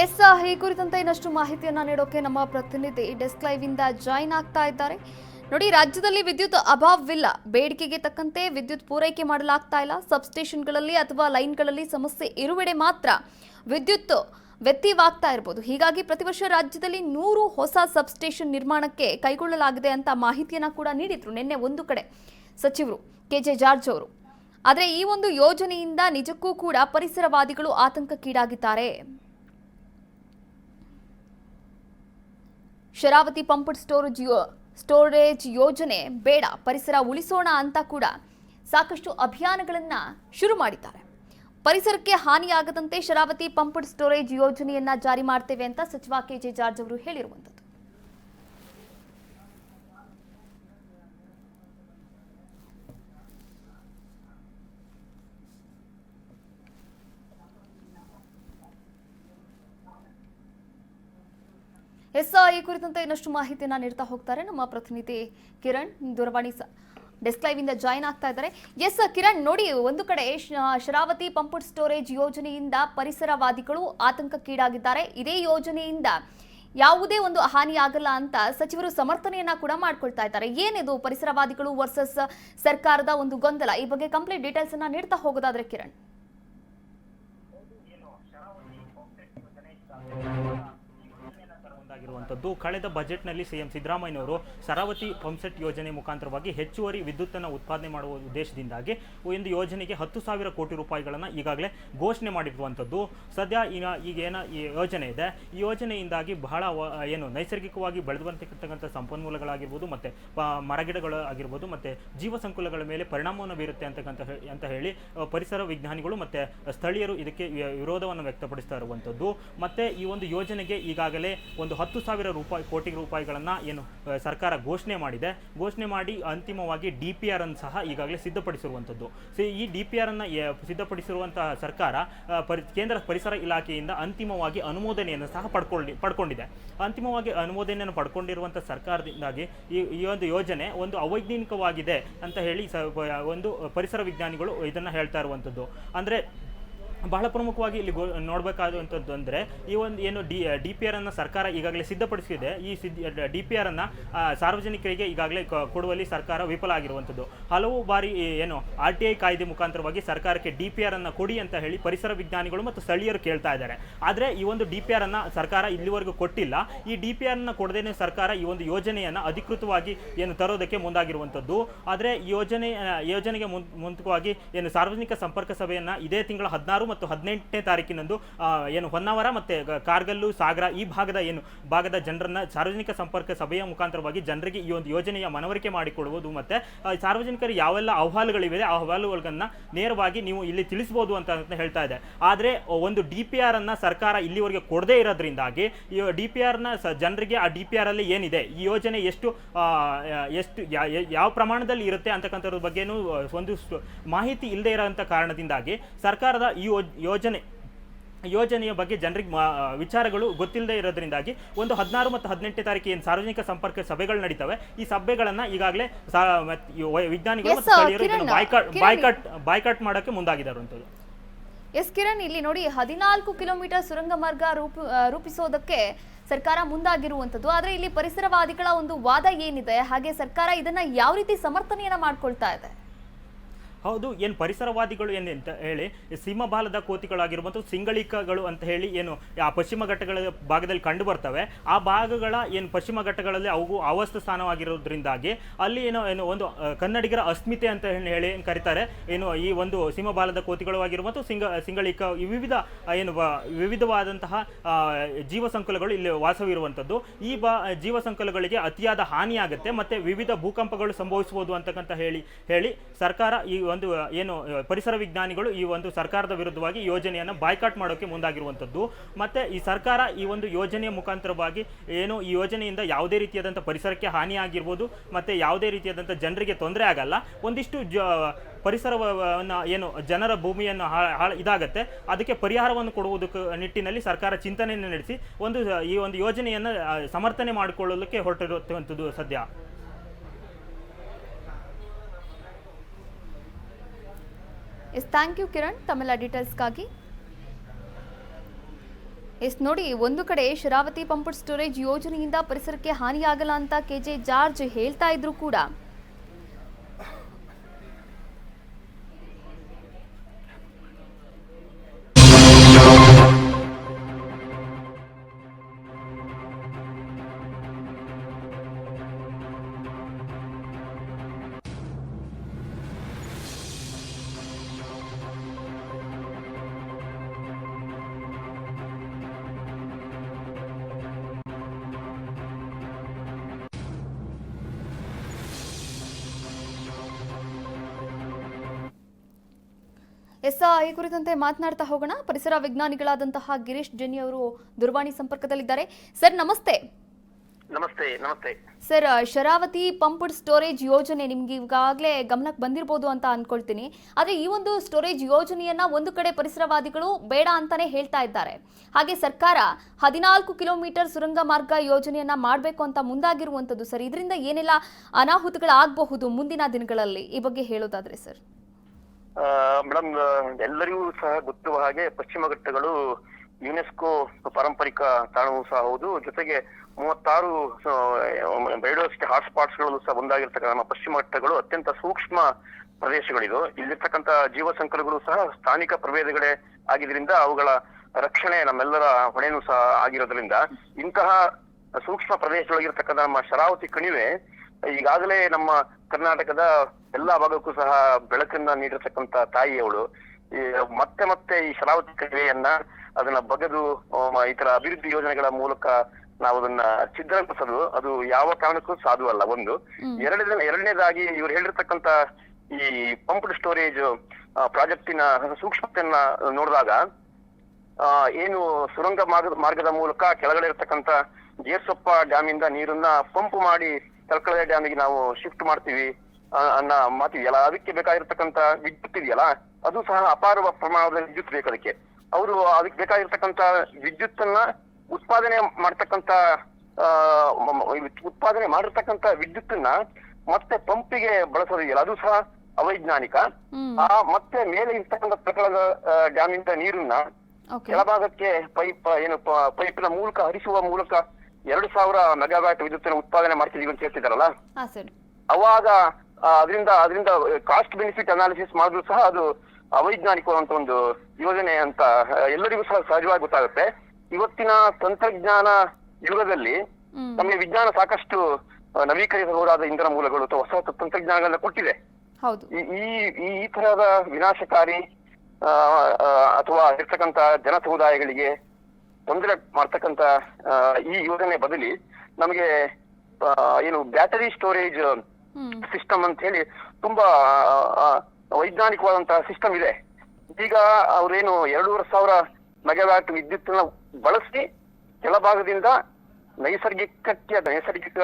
ಎಸ್ ಈ ಕುರಿತಂತೆ ಇನ್ನಷ್ಟು ಮಾಹಿತಿಯನ್ನ ನೀಡೋಕೆ ನಮ್ಮ ಪ್ರತಿನಿಧಿ ಡೆಸ್ಕ್ ಲೈವ್ ಇಂದ ಜಾಯಿನ್ ಆಗ್ತಾ ಇದ್ದಾರೆ. ನೋಡಿ, ರಾಜ್ಯದಲ್ಲಿ ವಿದ್ಯುತ್ ಅಭಾವವಿಲ್ಲ. ಬೇಡಿಕೆಗೆ ತಕ್ಕಂತೆ ವಿದ್ಯುತ್ ಪೂರೈಕೆ ಮಾಡಲಾಗ್ತಾ ಇಲ್ಲ. ಸಬ್ಸ್ಟೇಷನ್ಗಳಲ್ಲಿ ಅಥವಾ ಲೈನ್ಗಳಲ್ಲಿ ಸಮಸ್ಯೆ ಇರುವೆಡೆ ಮಾತ್ರ. ವಿದ್ಯುತ್ ವ್ಯತ್ಯವಾಗ್ತಾ ಇರಬಹುದು ಹೀಗಾಗಿ ಪ್ರತಿ ವರ್ಷ ರಾಜ್ಯದಲ್ಲಿ ನೂರು ಹೊಸ ಸಬ್ಸ್ಟೇಷನ್ ನಿರ್ಮಾಣಕ್ಕೆ ಕೈಗೊಳ್ಳಲಾಗಿದೆ ಅಂತ ಮಾಹಿತಿಯನ್ನ ಕೂಡ ನೀಡಿದ್ರು ನಿನ್ನೆ ಒಂದು ಕಡೆ ಸಚಿವರು ಕೆ ಜೆ ಜಾರ್ಜ್ ಅವರು. ಆದರೆ ಈ ಒಂದು ಯೋಜನೆಯಿಂದ ನಿಜಕ್ಕೂ ಕೂಡ ಪರಿಸರವಾದಿಗಳು ಆತಂಕಕ್ಕೀಡಾಗಿದ್ದಾರೆ. ಶರಾವತಿ ಪಂಪ್ಡ್ ಸ್ಟೋರೇಜ್ ಸ್ಟೋರೇಜ್ ಯೋಜನೆ ಬೇಡ, ಪರಿಸರ ಉಳಿಸೋಣ ಅಂತ ಕೂಡ ಸಾಕಷ್ಟು ಅಭಿಯಾನಗಳನ್ನು ಶುರು ಮಾಡಿದ್ದಾರೆ. ಪರಿಸರಕ್ಕೆ ಹಾನಿಯಾಗದಂತೆ ಶರಾವತಿ ಪಂಪ್ಡ್ ಸ್ಟೋರೇಜ್ ಯೋಜನೆಯನ್ನ ಜಾರಿ ಮಾಡ್ತೇವೆ ಅಂತ ಸಚಿವ ಕೆಜೆ ಜಾರ್ಜ್ ಅವರು ಹೇಳಿರುವಂತದ್ದು ಎಸ್ ಈ ಕುರಿತಂತೆ ಇನ್ನಷ್ಟು ಮಾಹಿತಿಯನ್ನ ನೀಡ್ತಾ ಹೋಗ್ತಾರೆ ನಮ್ಮ ಪ್ರತಿನಿಧಿ ಕಿರಣ್, ದೂರವಾಣಿ ಡೆಸ್ಕ್ ಲೈವ್ ಇಂದ ಜಾಯಿನ್ ಆಗ್ತಾ ಇದ್ದಾರೆ. ಎಸ್ ಕಿರಣ್, ನೋಡಿ, ಒಂದು ಕಡೆ ಶರಾವತಿ ಪಂಪ್ಡ್ ಸ್ಟೋರೇಜ್ ಯೋಜನೆಯಿಂದ ಪರಿಸರವಾದಿಗಳು ಆತಂಕಕ್ಕೀಡಾಗಿದ್ದಾರೆ. ಇದೇ ಯೋಜನೆಯಿಂದ ಯಾವುದೇ ಒಂದು ಹಾನಿ ಆಗಲ್ಲ ಅಂತ ಸಚಿವರು ಸಮರ್ಥನೆಯನ್ನ ಕೂಡ ಮಾಡ್ಕೊಳ್ತಾ ಇದ್ದಾರೆ. ಏನಿದು ಪರಿಸರವಾದಿಗಳು ವರ್ಸಸ್ ಸರ್ಕಾರದ ಒಂದು ಗೊಂದಲ? ಈ ಬಗ್ಗೆ ಕಂಪ್ಲೀಟ್ ಡೀಟೇಲ್ಸ್ ಅನ್ನ ನೀಡ್ತಾ ಹೋಗೋದಾದ್ರೆ ಕಿರಣ್. ಒಂದಾಗಿರುವಂಥದ್ದು ಕಳೆದ ಬಜೆಟ್ನಲ್ಲಿ ಸಿಎಂ ಸಿದ್ದರಾಮಯ್ಯನವರು ಸರಾವತಿ ಪಂಪ್ಸೆಟ್ ಯೋಜನೆ ಮುಖಾಂತರವಾಗಿ ಹೆಚ್ಚುವರಿ ವಿದ್ಯುತ್ತನ್ನು ಉತ್ಪಾದನೆ ಮಾಡುವ ಉದ್ದೇಶದಿಂದಾಗಿ ಒಂದು ಯೋಜನೆಗೆ ಹತ್ತು ಸಾವಿರ ಕೋಟಿ ರೂಪಾಯಿಗಳನ್ನು ಈಗಾಗಲೇ ಘೋಷಣೆ ಮಾಡಿರುವಂಥದ್ದು. ಸದ್ಯ ಈಗ ಈಗ ಏನ ಈ ಯೋಜನೆ ಇದೆ. ಈ ಯೋಜನೆಯಿಂದಾಗಿ ಬಹಳ ಏನು ನೈಸರ್ಗಿಕವಾಗಿ ಬೆಳೆದು ಸಂಪನ್ಮೂಲಗಳಾಗಿರ್ಬೋದು, ಮತ್ತು ಮರಗಿಡಗಳು ಆಗಿರ್ಬೋದು, ಮತ್ತು ಜೀವ ಸಂಕುಲಗಳ ಮೇಲೆ ಪರಿಣಾಮವನ್ನು ಬೀರುತ್ತೆ ಅಂತಕ್ಕಂಥ ಅಂತ ಹೇಳಿ ಪರಿಸರ ವಿಜ್ಞಾನಿಗಳು ಮತ್ತು ಸ್ಥಳೀಯರು ಇದಕ್ಕೆ ವಿರೋಧವನ್ನು ವ್ಯಕ್ತಪಡಿಸ್ತಾ ಇರುವಂಥದ್ದು. ಮತ್ತು ಈ ಒಂದು ಯೋಜನೆಗೆ ಈಗಾಗಲೇ ಒಂದು ಹತ್ತು ಸಾವಿರ ರೂಪಾಯಿ, ಕೋಟಿ ರೂಪಾಯಿಗಳನ್ನು ಏನು ಸರ್ಕಾರ ಘೋಷಣೆ ಮಾಡಿದೆ. ಘೋಷಣೆ ಮಾಡಿ ಅಂತಿಮವಾಗಿ ಡಿ ಪಿ ಆರ್ ಅನ್ನು ಸಹ ಈಗಾಗಲೇ ಸಿದ್ಧಪಡಿಸಿರುವಂಥದ್ದು. ಸೊ, ಈ ಡಿ ಪಿ ಆರ್ ಅನ್ನು ಸಿದ್ಧಪಡಿಸಿರುವಂತಹ ಸರ್ಕಾರ ಪರಿ, ಕೇಂದ್ರ ಪರಿಸರ ಇಲಾಖೆಯಿಂದ ಅಂತಿಮವಾಗಿ ಅನುಮೋದನೆಯನ್ನು ಸಹ ಪಡ್ಕೊಳ್ಳಿ, ಪಡ್ಕೊಂಡಿದೆ. ಅಂತಿಮವಾಗಿ ಅನುಮೋದನೆಯನ್ನು ಪಡ್ಕೊಂಡಿರುವಂಥ ಸರ್ಕಾರದಿಂದಾಗಿ ಈ ಈ ಒಂದು ಯೋಜನೆ ಒಂದು ಅವೈಜ್ಞಾನಿಕವಾಗಿದೆ ಅಂತ ಹೇಳಿ ಸ ಒಂದು ಪರಿಸರ ವಿಜ್ಞಾನಿಗಳು ಇದನ್ನು ಹೇಳ್ತಾ ಇರುವಂಥದ್ದು. ಅಂದರೆ ಬಹಳ ಪ್ರಮುಖವಾಗಿ ಇಲ್ಲಿ ಗೋ ನೋಡಬೇಕಾದಂಥದ್ದು ಅಂದರೆ ಈ ಒಂದು ಏನು ಡಿ ಡಿ ಪಿ ಆರ್ ಅನ್ನು ಸರ್ಕಾರ ಈಗಾಗಲೇ ಸಿದ್ಧಪಡಿಸಿದೆ. ಈ ಸಿದ್ಧ ಡಿ ಪಿ ಆರ್ ಅನ್ನು ಸಾರ್ವಜನಿಕರಿಗೆ ಈಗಾಗಲೇ ಕೊಡುವಲ್ಲಿ ಸರ್ಕಾರ ವಿಫಲ ಆಗಿರುವಂಥದ್ದು ಹಲವು ಬಾರಿ ಏನು, ಆರ್ ಟಿ ಐ ಕಾಯ್ದೆ ಮುಖಾಂತರವಾಗಿ ಸರ್ಕಾರಕ್ಕೆ ಡಿ ಪಿ ಆರ್ ಅನ್ನು ಕೊಡಿ ಅಂತ ಹೇಳಿ ಪರಿಸರ ವಿಜ್ಞಾನಿಗಳು ಮತ್ತು ಸ್ಥಳೀಯರು ಕೇಳ್ತಾ ಇದ್ದಾರೆ. ಆದರೆ ಈ ಒಂದು ಡಿ ಪಿ ಆರ್ ಅನ್ನು ಸರ್ಕಾರ ಇಲ್ಲಿವರೆಗೂ ಕೊಟ್ಟಿಲ್ಲ. ಈ ಡಿ ಪಿ ಆರ್ ಅನ್ನು ಕೊಡದೇನೆ ಸರ್ಕಾರ ಈ ಒಂದು ಯೋಜನೆಯನ್ನು ಅಧಿಕೃತವಾಗಿ ಏನು ತರೋದಕ್ಕೆ ಮುಂದಾಗಿರುವಂಥದ್ದು ಆದರೆ ಯೋಜನೆ ಯೋಜನೆಗೆ ಮುನ್ ಏನು ಸಾರ್ವಜನಿಕ ಸಂಪರ್ಕ ಸಭೆಯನ್ನು ಇದೇ ತಿಂಗಳ ಹದಿನಾರು ಮತ್ತು ಹದಿನೆಂಟನೇ ತಾರೀಕಿನಂದು ಏನು ಹೊನ್ನಾವರ ಮತ್ತು ಕಾರ್ಗಲ್ಲು ಸಾಗರ ಈ ಭಾಗದ ಏನು ಭಾಗದ ಜನರನ್ನ ಸಾರ್ವಜನಿಕ ಸಂಪರ್ಕ ಸಭೆಯ ಮುಖಾಂತರವಾಗಿ ಜನರಿಗೆ ಈ ಒಂದು ಯೋಜನೆಯ ಮನವರಿಕೆ ಮಾಡಿಕೊಡುವುದು ಮತ್ತು ಸಾರ್ವಜನಿಕರು ಯಾವೆಲ್ಲ ಅಹವಾಲುಗಳಿವೆ ಆ ಅಹವಾಲುಗಳನ್ನ ನೇರವಾಗಿ ನೀವು ಇಲ್ಲಿ ತಿಳಿಸ್ಬೋದು ಅಂತ ಹೇಳ್ತಾ ಇದೆ. ಆದರೆ ಒಂದು ಡಿ ಪಿ ಆರ್ ಅನ್ನ ಸರ್ಕಾರ ಇಲ್ಲಿವರೆಗೆ ಕೊಡದೇ ಇರೋದ್ರಿಂದಾಗಿ ಈ ಡಿ ಪಿ ಆರ್ನ ಜನರಿಗೆ ಆ ಡಿ ಪಿ ಆರ್ ಅಲ್ಲಿ ಏನಿದೆ ಈ ಯೋಜನೆ ಎಷ್ಟು ಎಷ್ಟು ಯಾವ ಪ್ರಮಾಣದಲ್ಲಿ ಇರುತ್ತೆ ಅಂತಕ್ಕಂಥದ್ರ ಬಗ್ಗೆನೂ ಆ, ಒಂದು ಮಾಹಿತಿ ಇಲ್ಲದೆ ಇರೋಂಥ ಕಾರಣದಿಂದಾಗಿ ಸರ್ಕಾರದ ಈ ಯೋ- ಯೋಜನೆ ಯೋಜನೆಯ ಬಗ್ಗೆ ಜನರಿಗೆ ವಿಚಾರಗಳು ಗೊತ್ತಿಲ್ಲದೆ ಇರೋದ್ರಿಂದಾಗಿ ಒಂದು ಹದಿನಾರು ಮತ್ತು ಹದಿನೆಂಟನೇ ತಾರೀಕು ಏನು ಸಾರ್ವಜನಿಕ ಸಂಪರ್ಕ ಸಭೆಗಳು ನಡೀತವೆ. ಈ ಸಭೆಗಳನ್ನ ಈಗಾಗಲೇ ವಿಜ್ಞಾನಿಗಳು ಬಾಯ್ಕಾಟ್. ಬಾಯ್ಕಾಟ್ ಬಾಯ್ಕಾಟ್ ಮಾಡೋಕ್ಕೆ ಮುಂದಾಗಿದ್ದಾರಂಥದ್ದು ಎಸ್ ಕಿರಣ್ ಇಲ್ಲಿ ನೋಡಿ ಹದಿನಾಲ್ಕು ಕಿಲೋಮೀಟರ್ ಸುರಂಗ ಮಾರ್ಗ ರೂಪ ರೂಪಿಸೋದಕ್ಕೆ ಸರ್ಕಾರ ಮುಂದಾಗಿರುವಂಥದ್ದು. ಆದರೆ ಇಲ್ಲಿ ಪರಿಸರವಾದಿಗಳ ಒಂದು ವಾದ ಏನಿದೆ? ಹಾಗೆ ಸರ್ಕಾರ ಇದನ್ನ ಯಾವ ರೀತಿ ಸಮರ್ಥನೆಯನ್ನ ಮಾಡ್ಕೊಳ್ತಾ ಇದೆ? ಹೌದು, ಏನು ಪರಿಸರವಾದಿಗಳು ಏನು ಅಂತ ಹೇಳಿ ಸಿಂಹಬಾಲದ ಕೋತಿಗಳಾಗಿರುವಂಥ ಸಿಂಗಳಿಕಗಳು ಅಂತ ಹೇಳಿ ಏನು, ಆ ಪಶ್ಚಿಮ ಘಟ್ಟಗಳ ಭಾಗದಲ್ಲಿ ಕಂಡು ಬರ್ತವೆ. ಆ ಭಾಗಗಳ ಏನು ಪಶ್ಚಿಮ ಘಟ್ಟಗಳಲ್ಲಿ ಅವು ಆವಾಸ ಸ್ಥಾನವಾಗಿರೋದ್ರಿಂದಾಗಿ ಅಲ್ಲಿ ಏನು ಏನು ಒಂದು ಕನ್ನಡಿಗರ ಅಸ್ಮಿತೆ ಅಂತ ಹೇಳಿ ಕರೀತಾರೆ. ಏನು, ಈ ಒಂದು ಸಿಂಹಬಾಲದ ಕೋತಿಗಳು ಆಗಿರುವಂಥ ಸಿಂಗ, ಸಿಂಗಳಿಕ ವಿವಿಧ ಏನು ವಿವಿಧವಾದಂತಹ ಜೀವ ಸಂಕುಲಗಳು ಇಲ್ಲಿ ವಾಸವಿರುವಂಥದ್ದು ಈ ಬಾ ಜೀವ ಸಂಕುಲಗಳಿಗೆ ಅತಿಯಾದ ಹಾನಿಯಾಗುತ್ತೆ, ಮತ್ತು ವಿವಿಧ ಭೂಕಂಪಗಳು ಸಂಭವಿಸಬಹುದು ಅಂತಕ್ಕಂಥ ಹೇಳಿ ಹೇಳಿ ಸರ್ಕಾರ ಈ ಒಂದು ಏನು ಪರಿಸರ ವಿಜ್ಞಾನಿಗಳು ಈ ಒಂದು ಸರ್ಕಾರದ ವಿರುದ್ಧವಾಗಿ ಯೋಜನೆಯನ್ನು ಬಾಯ್ಕಾಟ್ ಮಾಡೋಕೆ ಮುಂದಾಗಿರುವಂಥದ್ದು. ಮತ್ತು ಈ ಸರ್ಕಾರ ಈ ಒಂದು ಯೋಜನೆಯ ಮುಖಾಂತರವಾಗಿ ಏನು, ಈ ಯೋಜನೆಯಿಂದ ಯಾವುದೇ ರೀತಿಯಾದಂಥ ಪರಿಸರಕ್ಕೆ ಹಾನಿಯಾಗಿರ್ಬೋದು ಮತ್ತು ಯಾವುದೇ ರೀತಿಯಾದಂಥ ಜನರಿಗೆ ತೊಂದರೆ ಆಗಲ್ಲ. ಒಂದಿಷ್ಟು ಜ, ಪರಿಸರವನ್ನು, ಏನು, ಜನರ ಭೂಮಿಯನ್ನು ಹಾಳ್- ಇದಾಗತ್ತೆ. ಅದಕ್ಕೆ ಪರಿಹಾರವನ್ನು ಕೊಡುವುದಕ್ಕೆ ನಿಟ್ಟಿನಲ್ಲಿ ಸರ್ಕಾರ ಚಿಂತನೆಯನ್ನು ನಡೆಸಿ, ಒಂದು ಈ ಒಂದು ಯೋಜನೆಯನ್ನು ಸಮರ್ಥನೆ ಮಾಡಿಕೊಳ್ಳಲಿಕ್ಕೆ ಹೊರಟಿರುವಂಥದ್ದು ಸದ್ಯ. Yes thank you Kiran. ತಮ್ಮೆಲ್ಲ ಡೀಟೇಲ್ಸ್ಗಾಗಿ ಎಸ್, ನೋಡಿ, ಒಂದು ಕಡೆ ಶರಾವತಿ ಪಂಪ್ಡ್ ಸ್ಟೋರೇಜ್ ಯೋಜನೆಯಿಂದ ಪರಿಸರಕ್ಕೆ ಹಾನಿಯಾಗಲ್ಲ ಅಂತ ಕೆಜೆ ಜಾರ್ಜ್ ಹೇಳ್ತಾ ಇದ್ರು ಕೂಡ. ಈ ಕುರಿತಂತೆ ಮಾತನಾಡ್ತಾ ಹೋಗೋಣ. ಪರಿಸರ ವಿಜ್ಞಾನಿಗಳಾದಂತಹ ಗಿರೀಶ್ ಜೆನ್ನಿ ಅವರು ದೂರವಾಣಿ ಸಂಪರ್ಕದಲ್ಲಿದ್ದಾರೆ. ಸರ್ ನಮಸ್ತೆ. ನಮಸ್ತೆ ನಮಸ್ತೆ. ಸರ್ ಶರಾವತಿ ಪಂಪ್ಡ್ ಸ್ಟೋರೇಜ್ ಯೋಜನೆ ನಿಮ್ಗೆ ಈಗಾಗಲೇ ಗಮನಕ್ಕೆ ಬಂದಿರಬಹುದು ಅಂತ ಅನ್ಕೊಳ್ತೀನಿ. ಆದ್ರೆ ಈ ಒಂದು ಸ್ಟೋರೇಜ್ ಯೋಜನೆಯನ್ನ ಒಂದು ಕಡೆ ಪರಿಸರವಾದಿಗಳು ಬೇಡ ಅಂತಾನೆ ಹೇಳ್ತಾ ಇದ್ದಾರೆ. ಹಾಗೆ ಸರ್ಕಾರ ಹದಿನಾಲ್ಕು ಕಿಲೋಮೀಟರ್ ಸುರಂಗ ಮಾರ್ಗ ಯೋಜನೆಯನ್ನ ಮಾಡಬೇಕು ಅಂತ ಮುಂದಾಗಿರುವಂಥದ್ದು ಸರ್. ಇದರಿಂದ ಏನೆಲ್ಲ ಅನಾಹುತಗಳಾಗಬಹುದು ಮುಂದಿನ ದಿನಗಳಲ್ಲಿ? ಈ ಬಗ್ಗೆ ಹೇಳೋದಾದ್ರೆ ಸರ್. ಮೇಡಮ್, ಎಲ್ಲರಿಗೂ ಸಹ ಗೊತ್ತಿರುವ ಹಾಗೆ ಪಶ್ಚಿಮ ಘಟ್ಟಗಳು ಯುನೆಸ್ಕೋ ಪಾರಂಪರಿಕ ತಾಣವೂ ಸಹ ಹೌದು. ಜೊತೆಗೆ ಮೂವತ್ತಾರು ಬಯೋಡೈವರ್ಸಿಟಿ ಹಾಟ್ಸ್ಪಾಟ್ಸ್ಗಳು ಸಹ ಒಂದಾಗಿರ್ತಕ್ಕಂಥ ನಮ್ಮ ಪಶ್ಚಿಮ ಘಟ್ಟಗಳು ಅತ್ಯಂತ ಸೂಕ್ಷ್ಮ ಪ್ರದೇಶಗಳಿದು. ಇಲ್ಲಿರ್ತಕ್ಕಂಥ ಜೀವ ಸಂಕುಲಗಳು ಸಹ ಸ್ಥಾನಿಕ ಪ್ರಭೇದಗಳೇ ಆಗಿದ್ರಿಂದ ಅವುಗಳ ರಕ್ಷಣೆ ನಮ್ಮೆಲ್ಲರ ಹೊಣೆನೂ ಸಹ ಆಗಿರೋದ್ರಿಂದ ಇಂತಹ ಸೂಕ್ಷ್ಮ ಪ್ರದೇಶದೊಳಗಿರ್ತಕ್ಕಂಥ ನಮ್ಮ ಶರಾವತಿ ಕಣಿವೆ ಈಗಾಗಲೇ ನಮ್ಮ ಕರ್ನಾಟಕದ ಎಲ್ಲಾ ಭಾಗಕ್ಕೂ ಸಹ ಬೆಳಕನ್ನ ನೀಡಿರ್ತಕ್ಕಂತ ತಾಯಿ ಅವಳು. ಈ ಮತ್ತೆ ಮತ್ತೆ ಈ ಶರಾವತಿ ಕ್ರಿಯೆಯನ್ನ ಅದನ್ನ ಬಗೆದು ಈ ತರ ಅಭಿವೃದ್ಧಿ ಯೋಜನೆಗಳ ಮೂಲಕ ನಾವು ಅದನ್ನ ಛಿದ್ರಗೊಳಿಸೋದು ಅದು ಯಾವ ಕಾರಣಕ್ಕೂ ಸಾಧು ಅಲ್ಲ ಒಂದು ಎರಡನೇ ಎರಡನೇದಾಗಿ ಇವ್ರು ಹೇಳಿರ್ತಕ್ಕಂತ ಈ ಪಂಪ್ಡ್ ಸ್ಟೋರೇಜ್ ಪ್ರಾಜೆಕ್ಟಿನ ಸೂಕ್ಷ್ಮತೆಯನ್ನ ನೋಡಿದಾಗ ಏನು ಸುರಂಗ ಮಾರ್ಗದ ಮಾರ್ಗದ ಮೂಲಕ ಕೆಳಗಡೆ ಇರತಕ್ಕಂತ ಜೇರ್ಸೊಪ್ಪ ಡ್ಯಾಮ್ ಇಂದ ನೀರನ್ನ ಪಂಪ್ ಮಾಡಿ ತಲಕಳೆ ಡ್ಯಾಮಿಗೆ ನಾವು ಶಿಫ್ಟ್ ಮಾಡ್ತೀವಿ ಅನ್ನ ಅನ್ನ ಮಾತಿದೆಯಲ್ಲ ಅದಕ್ಕೆ ಬೇಕಾಗಿರ್ತಕ್ಕಂತ ವಿದ್ಯುತ್ ಇದೆಯಲ್ಲ ಅದು ಸಹ ಅಪಾರ ಪ್ರಮಾಣದ ವಿದ್ಯುತ್ ಬೇಕು ಅದಕ್ಕೆ. ಅವರು ಅದಕ್ಕೆ ಬೇಕಾಗಿರ್ತಕ್ಕಂತ ವಿದ್ಯುತ್ ಅನ್ನ ಉತ್ಪಾದನೆ ಮಾಡ್ತಕ್ಕಂತ ಉತ್ಪಾದನೆ ಮಾಡಿರ್ತಕ್ಕಂತ ವಿದ್ಯುತ್ತನ್ನ ಮತ್ತೆ ಪಂಪಿಗೆ ಬಳಸೋದಿದೆಯಲ್ಲ ಅದು ಸಹ ಅವೈಜ್ಞಾನಿಕ. ಆ ಮತ್ತೆ ಮೇಲೆ ಇರ್ತಕ್ಕಂತ ಪ್ರಕರಣದ ಡ್ಯಾಮ್ ಇಂದ ನೀರನ್ನ ಕೆಳಭಾಗಕ್ಕೆ ಪೈಪ್ ಏನು ಪೈಪ್ನ ಮೂಲಕ ಹರಿಸುವ ಮೂಲಕ ಎರಡು ಸಾವಿರ ಮೆಗಾವ್ಯಾಟ್ ವಿದ್ಯುತ್ ಉತ್ಪಾದನೆ ಮಾಡ್ತಿದೀವಿ ಅಂತ ಹೇಳ್ತಿದಾರಲ್ಲ ಹಾಂ ಸರ್. ಅವಾಗ ಅದರಿಂದ ಅದರಿಂದ ಕಾಸ್ಟ್ ಬೆನಿಫಿಟ್ ಅನಾಲಿಸಿಸ್ ಮಾಡಿದ್ರು ಸಹ ಅದು ಅವೈಜ್ಞಾನಿಕವಾದಂತ ಒಂದು ಯೋಜನೆ ಅಂತ ಎಲ್ಲರಿಗೂ ಸಹ ಸಹಜವಾಗಿ ಗೊತ್ತಾಗುತ್ತೆ. ಇವತ್ತಿನ ತಂತ್ರಜ್ಞಾನ ಯುಗದಲ್ಲಿ ನಮಗೆ ವಿಜ್ಞಾನ ಸಾಕಷ್ಟು ನವೀಕರಿಸಬಹುದಾದ ಇಂಧನ ಮೂಲಗಳು ಅಥವಾ ಹೊಸ ಹೊಸ ತಂತ್ರಜ್ಞಾನಗಳನ್ನ ಕೊಟ್ಟಿದೆ. ಈ ಈ ತರಹದ ವಿನಾಶಕಾರಿ ಅಥವಾ ಇರ್ತಕ್ಕಂತ ಜನ ಸಮುದಾಯಗಳಿಗೆ ತೊಂದರೆ ಮಾಡ್ತಕ್ಕಂತ ಆ, ಈ ಯೋಜನೆ ಬದಲಿ ನಮಗೆ ಏನು ಬ್ಯಾಟರಿ ಸ್ಟೋರೇಜ್ ಸಿಸ್ಟಮ್ ಅಂತ ಹೇಳಿ ತುಂಬಾ ವೈಜ್ಞಾನಿಕವಾದಂತಹ ಸಿಸ್ಟಮ್ ಇದೆ. ಈಗ ಅವ್ರೇನು ಎರಡೂವರೆ ಸಾವಿರ ಮೆಗಾವ್ಯಾಟ್ ವಿದ್ಯುತ್ ಬಳಸಿ ಕೆಲಭಾಗದಿಂದ ನೈಸರ್ಗಿಕಕ್ಕೆ ನೈಸರ್ಗಿಕ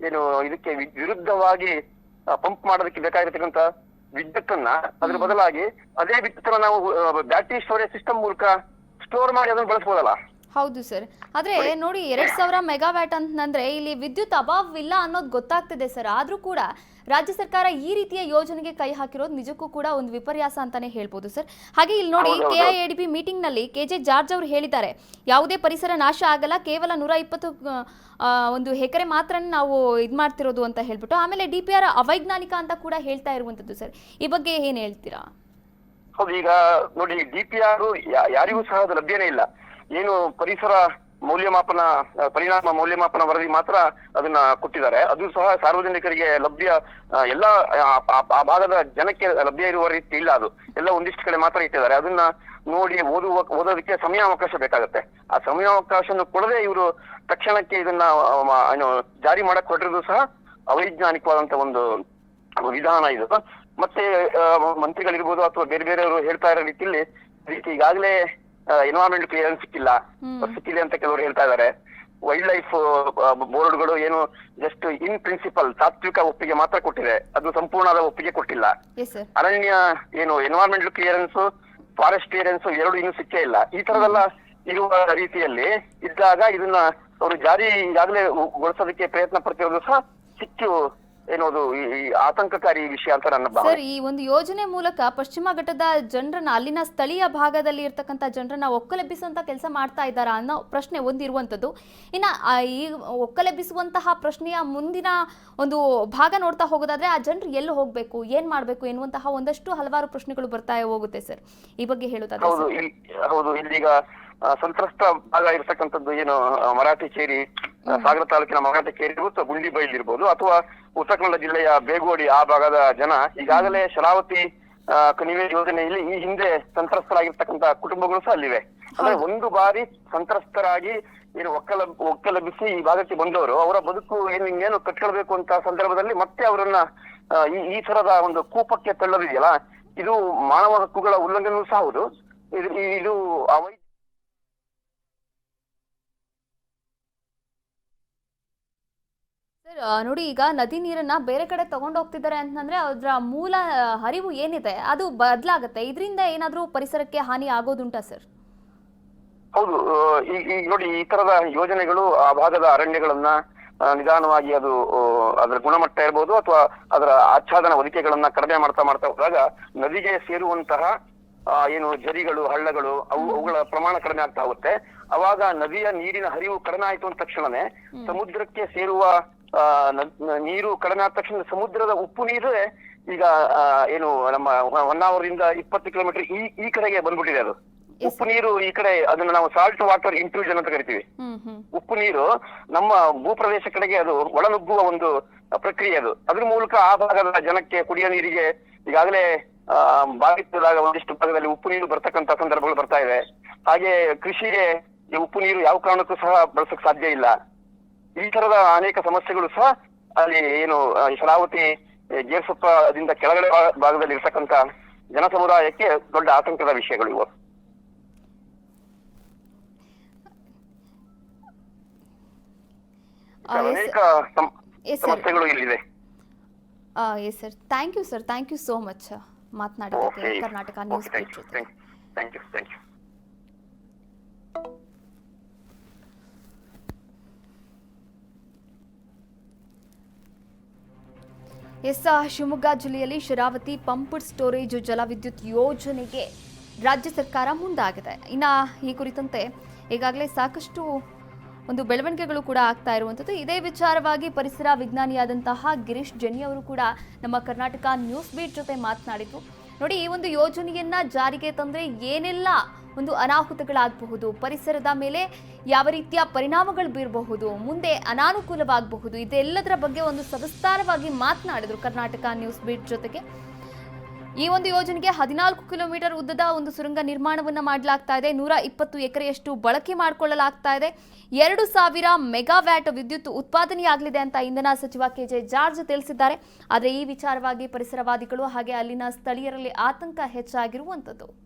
ಏನು ಇದಕ್ಕೆ ವಿರುದ್ಧವಾಗಿ ಪಂಪ್ ಮಾಡೋದಕ್ಕೆ ಬೇಕಾಗಿರ್ತಕ್ಕಂತ ವಿದ್ಯುತ್ ಅನ್ನ ಅದ್ರ ಬದಲಾಗಿ ಅದೇ ವಿದ್ಯುತ್ತನ್ನ ನಾವು ಬ್ಯಾಟರಿ ಸ್ಟೋರೇಜ್ ಸಿಸ್ಟಮ್ ಮೂಲಕ ಸ್ಟೋರ್ ಮಾಡಿ ಅದನ್ನು ಬಳಸಬಹುದಲ್ಲ ಹೌದು ಸರ್. ಆದ್ರೆ ನೋಡಿ ಎರಡ್ ಸಾವಿರ ಮೆಗಾವ್ಯಾಟ್ ಅಂತಂದ್ರೆ ಇಲ್ಲಿ ವಿದ್ಯುತ್ ಅಭಾವವಿಲ್ಲ ಅನ್ನೋದು ಗೊತ್ತಾಗ್ತಿದೆ ಸರ್. ಆದ್ರೂ ಕೂಡ ರಾಜ್ಯ ಸರ್ಕಾರ ಈ ರೀತಿಯ ಯೋಜನೆಗೆ ಕೈ ಹಾಕಿರೋದು ನಿಜಕ್ಕೂ ಕೂಡ ಒಂದು ವಿಪರ್ಯಾಸ ಅಂತಾನೆ ಹೇಳ್ಬೋದು ಸರ್. ಹಾಗೆ ಇಲ್ಲಿ ನೋಡಿ. ಕೆಐಎಡಿಬಿ ಮೀಟಿಂಗ್ನಲ್ಲಿ ಕೆಜೆ ಜಾರ್ಜ್ ಅವರು ಹೇಳಿದ್ದಾರೆ ಯಾವುದೇ ಪರಿಸರ ನಾಶ ಆಗಲ್ಲ ಕೇವಲ ನೂರ ಇಪ್ಪತ್ತು ಒಂದು ಎಕರೆ ಮಾತ್ರ ನಾವು ಇದು ಮಾಡ್ತಿರೋದು ಅಂತ ಹೇಳ್ಬಿಟ್ಟು ಆಮೇಲೆ ಡಿ ಪಿ ಆರ್ ಅವೈಜ್ಞಾನಿಕ ಅಂತ ಕೂಡ ಹೇಳ್ತಾ ಇರುವಂತದ್ದು ಸರ್. ಈ ಬಗ್ಗೆ ಏನ್ ಹೇಳ್ತೀರಾ? ಹೌದು ಈಗ ನೋಡಿ ಡಿ ಪಿ ಆರ್ ಯಾರಿಗೂ ಸಹ ಅದು ಲಭ್ಯನೇ ಇಲ್ಲ. ಏನು ಪರಿಸರ ಮೌಲ್ಯಮಾಪನ ಪರಿಣಾಮ ಮೌಲ್ಯಮಾಪನ ವರದಿ ಮಾತ್ರ ಅದನ್ನ ಕೊಟ್ಟಿದ್ದಾರೆ. ಅದು ಸಹ ಸಾರ್ವಜನಿಕರಿಗೆ ಲಭ್ಯ ಎಲ್ಲ ಆ, ಭಾಗದ ಜನಕ್ಕೆ ಲಭ್ಯ ಇರುವ ರೀತಿ ಇಲ್ಲ ಅದು. ಎಲ್ಲ ಒಂದಿಷ್ಟು ಕಡೆ ಮಾತ್ರ ಇಟ್ಟಿದ್ದಾರೆ. ಅದನ್ನ ನೋಡಿ ಓದುವ ಓದೋದಕ್ಕೆ ಸಮಯಾವಕಾಶ ಬೇಕಾಗುತ್ತೆ. ಆ ಸಮಯಾವಕಾಶ ಕೊಡದೆ ಇವರು ತಕ್ಷಣಕ್ಕೆ ಇದನ್ನ ಏನು ಜಾರಿ ಮಾಡಕ್ ಹೊರಟಿರೋದು ಸಹ ಅವೈಜ್ಞಾನಿಕವಾದಂತ ಒಂದು ವಿಧಾನ ಇದು. ಮತ್ತೆ ಮಂತ್ರಿಗಳಿರ್ಬೋದು ಅಥವಾ ಬೇರೆ ಬೇರೆಯವರು ಹೇಳ್ತಾ ಇರೋ ರೀತಿಯಲ್ಲಿ ರೀತಿ ಈಗಾಗಲೇ ಎನ್ವೈರನ್ಮೆಂಟ್ ಕ್ಲಿಯರೆನ್ಸ್ ಸಿಕ್ಕಿಲ್ಲ. ಸಿಕ್ಕಿದೆ ಅಂತ ಕೆಲವರು ಹೇಳ್ತಾ ಇದ್ದಾರೆ ವೈಲ್ಡ್ ಲೈಫ್ ಬೋರ್ಡ್ಗಳು ಏನು ಜಸ್ಟ್ ಇನ್ ಪ್ರಿನ್ಸಿಪಲ್ ತಾತ್ವಿಕ ಒಪ್ಪಿಗೆ ಮಾತ್ರ ಕೊಟ್ಟಿದೆ. ಅದು ಸಂಪೂರ್ಣವಾದ ಒಪ್ಪಿಗೆ ಕೊಟ್ಟಿಲ್ಲ. ಅರಣ್ಯ ಏನು ಎನ್ವೈರನ್ಮೆಂಟ್ ಕ್ಲಿಯರೆನ್ಸ್ ಫಾರೆಸ್ಟ್ ಕ್ಲಿಯರೆನ್ಸ್ ಎರಡು ಇನ್ನೂ ಸಿಕ್ಕೇ ಇಲ್ಲ. ಈ ತರದೆಲ್ಲ ಇರುವ ರೀತಿಯಲ್ಲಿ ಇದ್ದಾಗ ಇದನ್ನ ಅವರು ಜಾರಿ ಈಗಾಗಲೇ ಗೊಳಿಸೋದಕ್ಕೆ ಪ್ರಯತ್ನ ಪಡ್ತಿರೋದು ಸಹ ಸಿಕ್ಕು ಏನೋದು ಈ ಆತಂಕಕಾರಿ ವಿಷಯ ಅಂತ ನನ್ನ ಭಾವನೆ. ಸರ್ ಈ ಒಂದು ಯೋಜನೆ ಮೂಲಕ ಪಶ್ಚಿಮ ಘಟ್ಟದ ಜನರನ್ನ ಅಲ್ಲಿನ ಸ್ಥಳೀಯ ಭಾಗದಲ್ಲಿ ಇರ್ತಕ್ಕಂಥ ಜನರನ್ನ ಒಕ್ಕಲೆಬ್ಬಿಸುವಂತ ಕೆಲಸ ಮಾಡ್ತಾ ಇದ್ದಾರಾ ಅನ್ನೋ ಪ್ರಶ್ನೆ ಒಂದಿರುವಂತದ್ದು ಇನ್ನ ಆ ಈ ಒಕ್ಕಲೆಬ್ಬಿಸುವಂತಹ ಪ್ರಶ್ನೆಯ ಮುಂದಿನ ಒಂದು ಭಾಗ ನೋಡ್ತಾ ಹೋಗೋದಾದ್ರೆ ಆ ಜನರು ಎಲ್ಲಿ ಹೋಗ್ಬೇಕು ಏನ್ ಮಾಡ್ಬೇಕು ಎನ್ನುವಂತಹ ಒಂದಷ್ಟು ಹಲವಾರು ಪ್ರಶ್ನೆಗಳು ಬರ್ತಾ ಹೋಗುತ್ತೆ ಸರ್. ಈ ಬಗ್ಗೆ ಹೇಳೋದಾದ್ರೆ ಹೌದು ಇಲ್ಲಿ ಹೌದು ಇಲ್ಲೀಗ ಸಂತ್ರಸ್ತ ಭಾಗ ಇರ್ತಕ್ಕಂಥದ್ದು ಏನು ಮರಾಠಿ ಕೇರಿ ಸಾಗರ ತಾಲೂಕಿನ ಮರಾಠಿ ಕೇರಿ ಇರ್ಬೋದು ಗುಂಡಿ ಬೈಲ್ ಇರ್ಬೋದು ಅಥವಾ ಉತ್ತರ ಕನ್ನಡ ಜಿಲ್ಲೆಯ ಬೇಗೋಡಿ ಆ ಭಾಗದ ಜನ ಈಗಾಗಲೇ ಶರಾವತಿ ಕಣಿವೆ ಯೋಜನೆಯಲ್ಲಿ ಈ ಹಿಂದೆ ಸಂತ್ರಸ್ತರಾಗಿರ್ತಕ್ಕಂತ ಕುಟುಂಬಗಳು ಸಹ ಅಲ್ಲಿವೆ. ಅಂದ್ರೆ ಒಂದು ಬಾರಿ ಸಂತ್ರಸ್ತರಾಗಿ ಏನು ಒಕ್ಕಲ ಒಕ್ಕಲಬ್ಬಿಸಿ ಈ ಭಾಗಕ್ಕೆ ಬಂದವರು ಅವರ ಬದುಕು ಏನು ಇನ್ನೇನು ಕಟ್ಕೊಳ್ಬೇಕು ಅಂತ ಸಂದರ್ಭದಲ್ಲಿ ಮತ್ತೆ ಅವರನ್ನ ಈ ಈ ತರದ ಒಂದು ಕೂಪಕ್ಕೆ ತಳ್ಳೋದಿದೆಯಲ್ಲ ಇದು ಮಾನವ ಹಕ್ಕುಗಳ ಉಲ್ಲಂಘನೆಯೂ ಸಹ ಹೌದು. ಇದು ಇದು ಸರ್ ನೋಡಿ ಈಗ ನದಿ ನೀರನ್ನ ಬೇರೆ ಕಡೆ ತಗೊಂಡು ಹೋಗ್ತಿದ್ದಾರೆ ಅಂತಂದ್ರೆ ಅದರ ಮೂಲ ಹರಿವು ಏನಿದೆ ಅದು ಬದಲಾಗುತ್ತೆ. ಇದರಿಂದ ಏನಾದರೂ ಪರಿಸರಕ್ಕೆ ಹಾನಿ ಆಗೋದುಂಟಾ ಸರ್ ಹೌದು ಈ ಈಗ ನೋಡಿ ಈ ತರದ ಯೋಜನೆಗಳು ಆ ಭಾಗದ ಅರಣ್ಯಗಳನ್ನ ನಿಧಾನವಾಗಿ ಅದು ಅದರ ಗುಣಮಟ್ಟ ಇರ್ಬೋದು ಅಥವಾ ಅದರ ಆಚ್ಛಾದನ ಹೊದಿಕೆಗಳನ್ನ ಕಡಿಮೆ ಮಾಡ್ತಾ ಮಾಡ್ತಾ ಹೋದಾಗ ನದಿಗೆ ಸೇರುವಂತಹ ಏನು ಜರಿಗಳು ಹಳ್ಳಗಳು ಅವು ಅವುಗಳ ಪ್ರಮಾಣ ಕಡಿಮೆ ಆಗ್ತಾ ಹೋಗುತ್ತೆ. ಅವಾಗ ನದಿಯ ನೀರಿನ ಹರಿವು ಕಡಿಮೆ ಆಯ್ತು ಅಂದ ತಕ್ಷಣನೇ ಸಮುದ್ರಕ್ಕೆ ಸೇರುವ ನೀರು ಕಡಿಮೆ ಆದ ತಕ್ಷಣ ಸಮುದ್ರದ ಉಪ್ಪು ನೀರೇ ಈಗ ಏನು ನಮ್ಮ ಹೊನ್ನಾವರದಿಂದ ಇಪ್ಪತ್ತು ಕಿಲೋಮೀಟರ್ ಈ ಈ ಕಡೆಗೆ ಬಂದ್ಬಿಟ್ಟಿದೆ ಅದು. ಉಪ್ಪು ನೀರು ಈ ಕಡೆ ಅದನ್ನ ನಾವು ಸಾಲ್ಟ್ ವಾಟರ್ ಇಂಟ್ರೂಷನ್ ಅಂತ ಕರಿತೀವಿ. ಉಪ್ಪು ನೀರು ನಮ್ಮ ಭೂಪ್ರದೇಶ ಕಡೆಗೆ ಅದು ಒಳನುಗ್ಗುವ ಒಂದು ಪ್ರಕ್ರಿಯೆ ಅದು. ಅದ್ರ ಮೂಲಕ ಆ ಭಾಗದ ಜನಕ್ಕೆ ಕುಡಿಯೋ ನೀರಿಗೆ ಈಗಾಗಲೇ ಆ ಬಾಧಿತರಾದ ಒಂದಿಷ್ಟು ಭಾಗದಲ್ಲಿ ಉಪ್ಪು ನೀರು ಬರ್ತಕ್ಕಂತ ಸಂದರ್ಭಗಳು ಬರ್ತಾ ಇದೆ ಹಾಗೆ ಕೃಷಿಗೆ ಈ ಉಪ್ಪು ನೀರು ಯಾವ ಕಾರಣಕ್ಕೂ ಸಹ ಬಳಸಕ್ ಸಾಧ್ಯ ಇಲ್ಲ. ಈ ತರದ ಅನೇಕ ಸಮಸ್ಯೆಗಳು ಸಹ ಅಲ್ಲಿ ಏನು ಶರಾವತಿ ಜೇರ್ಸೊಪ್ಪದಿಂದ ಕೆಳಗಡೆ ಭಾಗದಲ್ಲಿ ಇರ್ತಕ್ಕಂತ ಜನ ಸಮುದಾಯಕ್ಕೆ ದೊಡ್ಡ ಆತಂಕದ ವಿಷಯಗಳು ಇವು. ಅನೇಕ ಸಮಸ್ಯೆಗಳು ಇಲ್ಲಿದೆ yes sir. Thank you sir. Thank you so much. ಮಾತನಾಡಿದ್ದಕ್ಕೆ Karnataka news thank you thank you yes Shivamogga ಜಿಲ್ಲೆಯಲ್ಲಿ ಶರಾವತಿ ಪಂಪ್ಡ್ ಸ್ಟೋರೇಜ್ ಜಲವಿದ್ಯುತ್ ಯೋಜನೆಗೆ ರಾಜ್ಯ ಸರ್ಕಾರ ಮುಂದಾಗಿದೆ. ಇನ್ನು ಈ ಕುರಿತಂತೆ ಈಗಾಗಲೇ ಸಾಕಷ್ಟು ಒಂದು ಬೆಳವಣಿಗೆಗಳು ಕೂಡ ಆಗ್ತಾ ಇರುವಂಥದ್ದು. ಇದೇ ವಿಚಾರವಾಗಿ ಪರಿಸರ ವಿಜ್ಞಾನಿಯಾದಂತಹ ಗಿರೀಶ್ ಜೆನ್ನಿ ಅವರು ಕೂಡ ನಮ್ಮ ಕರ್ನಾಟಕ ನ್ಯೂಸ್ ಬೀಟ್ ಜೊತೆ ಮಾತನಾಡಿದ್ರು. ನೋಡಿ, ಈ ಒಂದು ಯೋಜನೆಯನ್ನ ಜಾರಿಗೆ ತಂದ್ರೆ ಏನೆಲ್ಲ ಒಂದು ಅನಾಹುತಗಳಾಗಬಹುದು, ಪರಿಸರದ ಮೇಲೆ ಯಾವ ರೀತಿಯ ಪರಿಣಾಮಗಳು ಬೀರಬಹುದು, ಮುಂದೆ ಅನಾನುಕೂಲವಾಗಬಹುದು, ಇದೆಲ್ಲದರ ಬಗ್ಗೆ ಒಂದು ಸವಿಸ್ತಾರವಾಗಿ ಮಾತನಾಡಿದ್ರು ಕರ್ನಾಟಕ ನ್ಯೂಸ್ ಬೀಟ್ ಜೊತೆಗೆ. ಈ ಒಂದು ಯೋಜನೆಗೆ ಹದಿನಾಲ್ಕು ಕಿಲೋಮೀಟರ್ ಉದ್ದದ ಒಂದು ಸುರಂಗ ನಿರ್ಮಾಣವನ್ನು ಮಾಡಲಾಗ್ತಾ ಇದೆ. ನೂರ ಇಪ್ಪತ್ತು ಎಕರೆಯಷ್ಟು ಬಳಕೆ ಮಾಡಿಕೊಳ್ಳಲಾಗ್ತಾ ಇದೆ. ಎರಡು ಸಾವಿರ ಮೆಗಾವ್ಯಾಟ್ ವಿದ್ಯುತ್ ಉತ್ಪಾದನೆಯಾಗಲಿದೆ ಅಂತ ಇಂಧನ ಸಚಿವ ಕೆ. ಜೆ. ಜಾರ್ಜ್ ತಿಳಿಸಿದ್ದಾರೆ. ಆದರೆ ಈ ವಿಚಾರವಾಗಿ ಪರಿಸರವಾದಿಗಳು ಹಾಗೆ ಅಲ್ಲಿನ ಸ್ಥಳೀಯರಲ್ಲಿ ಆತಂಕ ಹೆಚ್ಚಾಗಿರುವಂಥದ್ದು.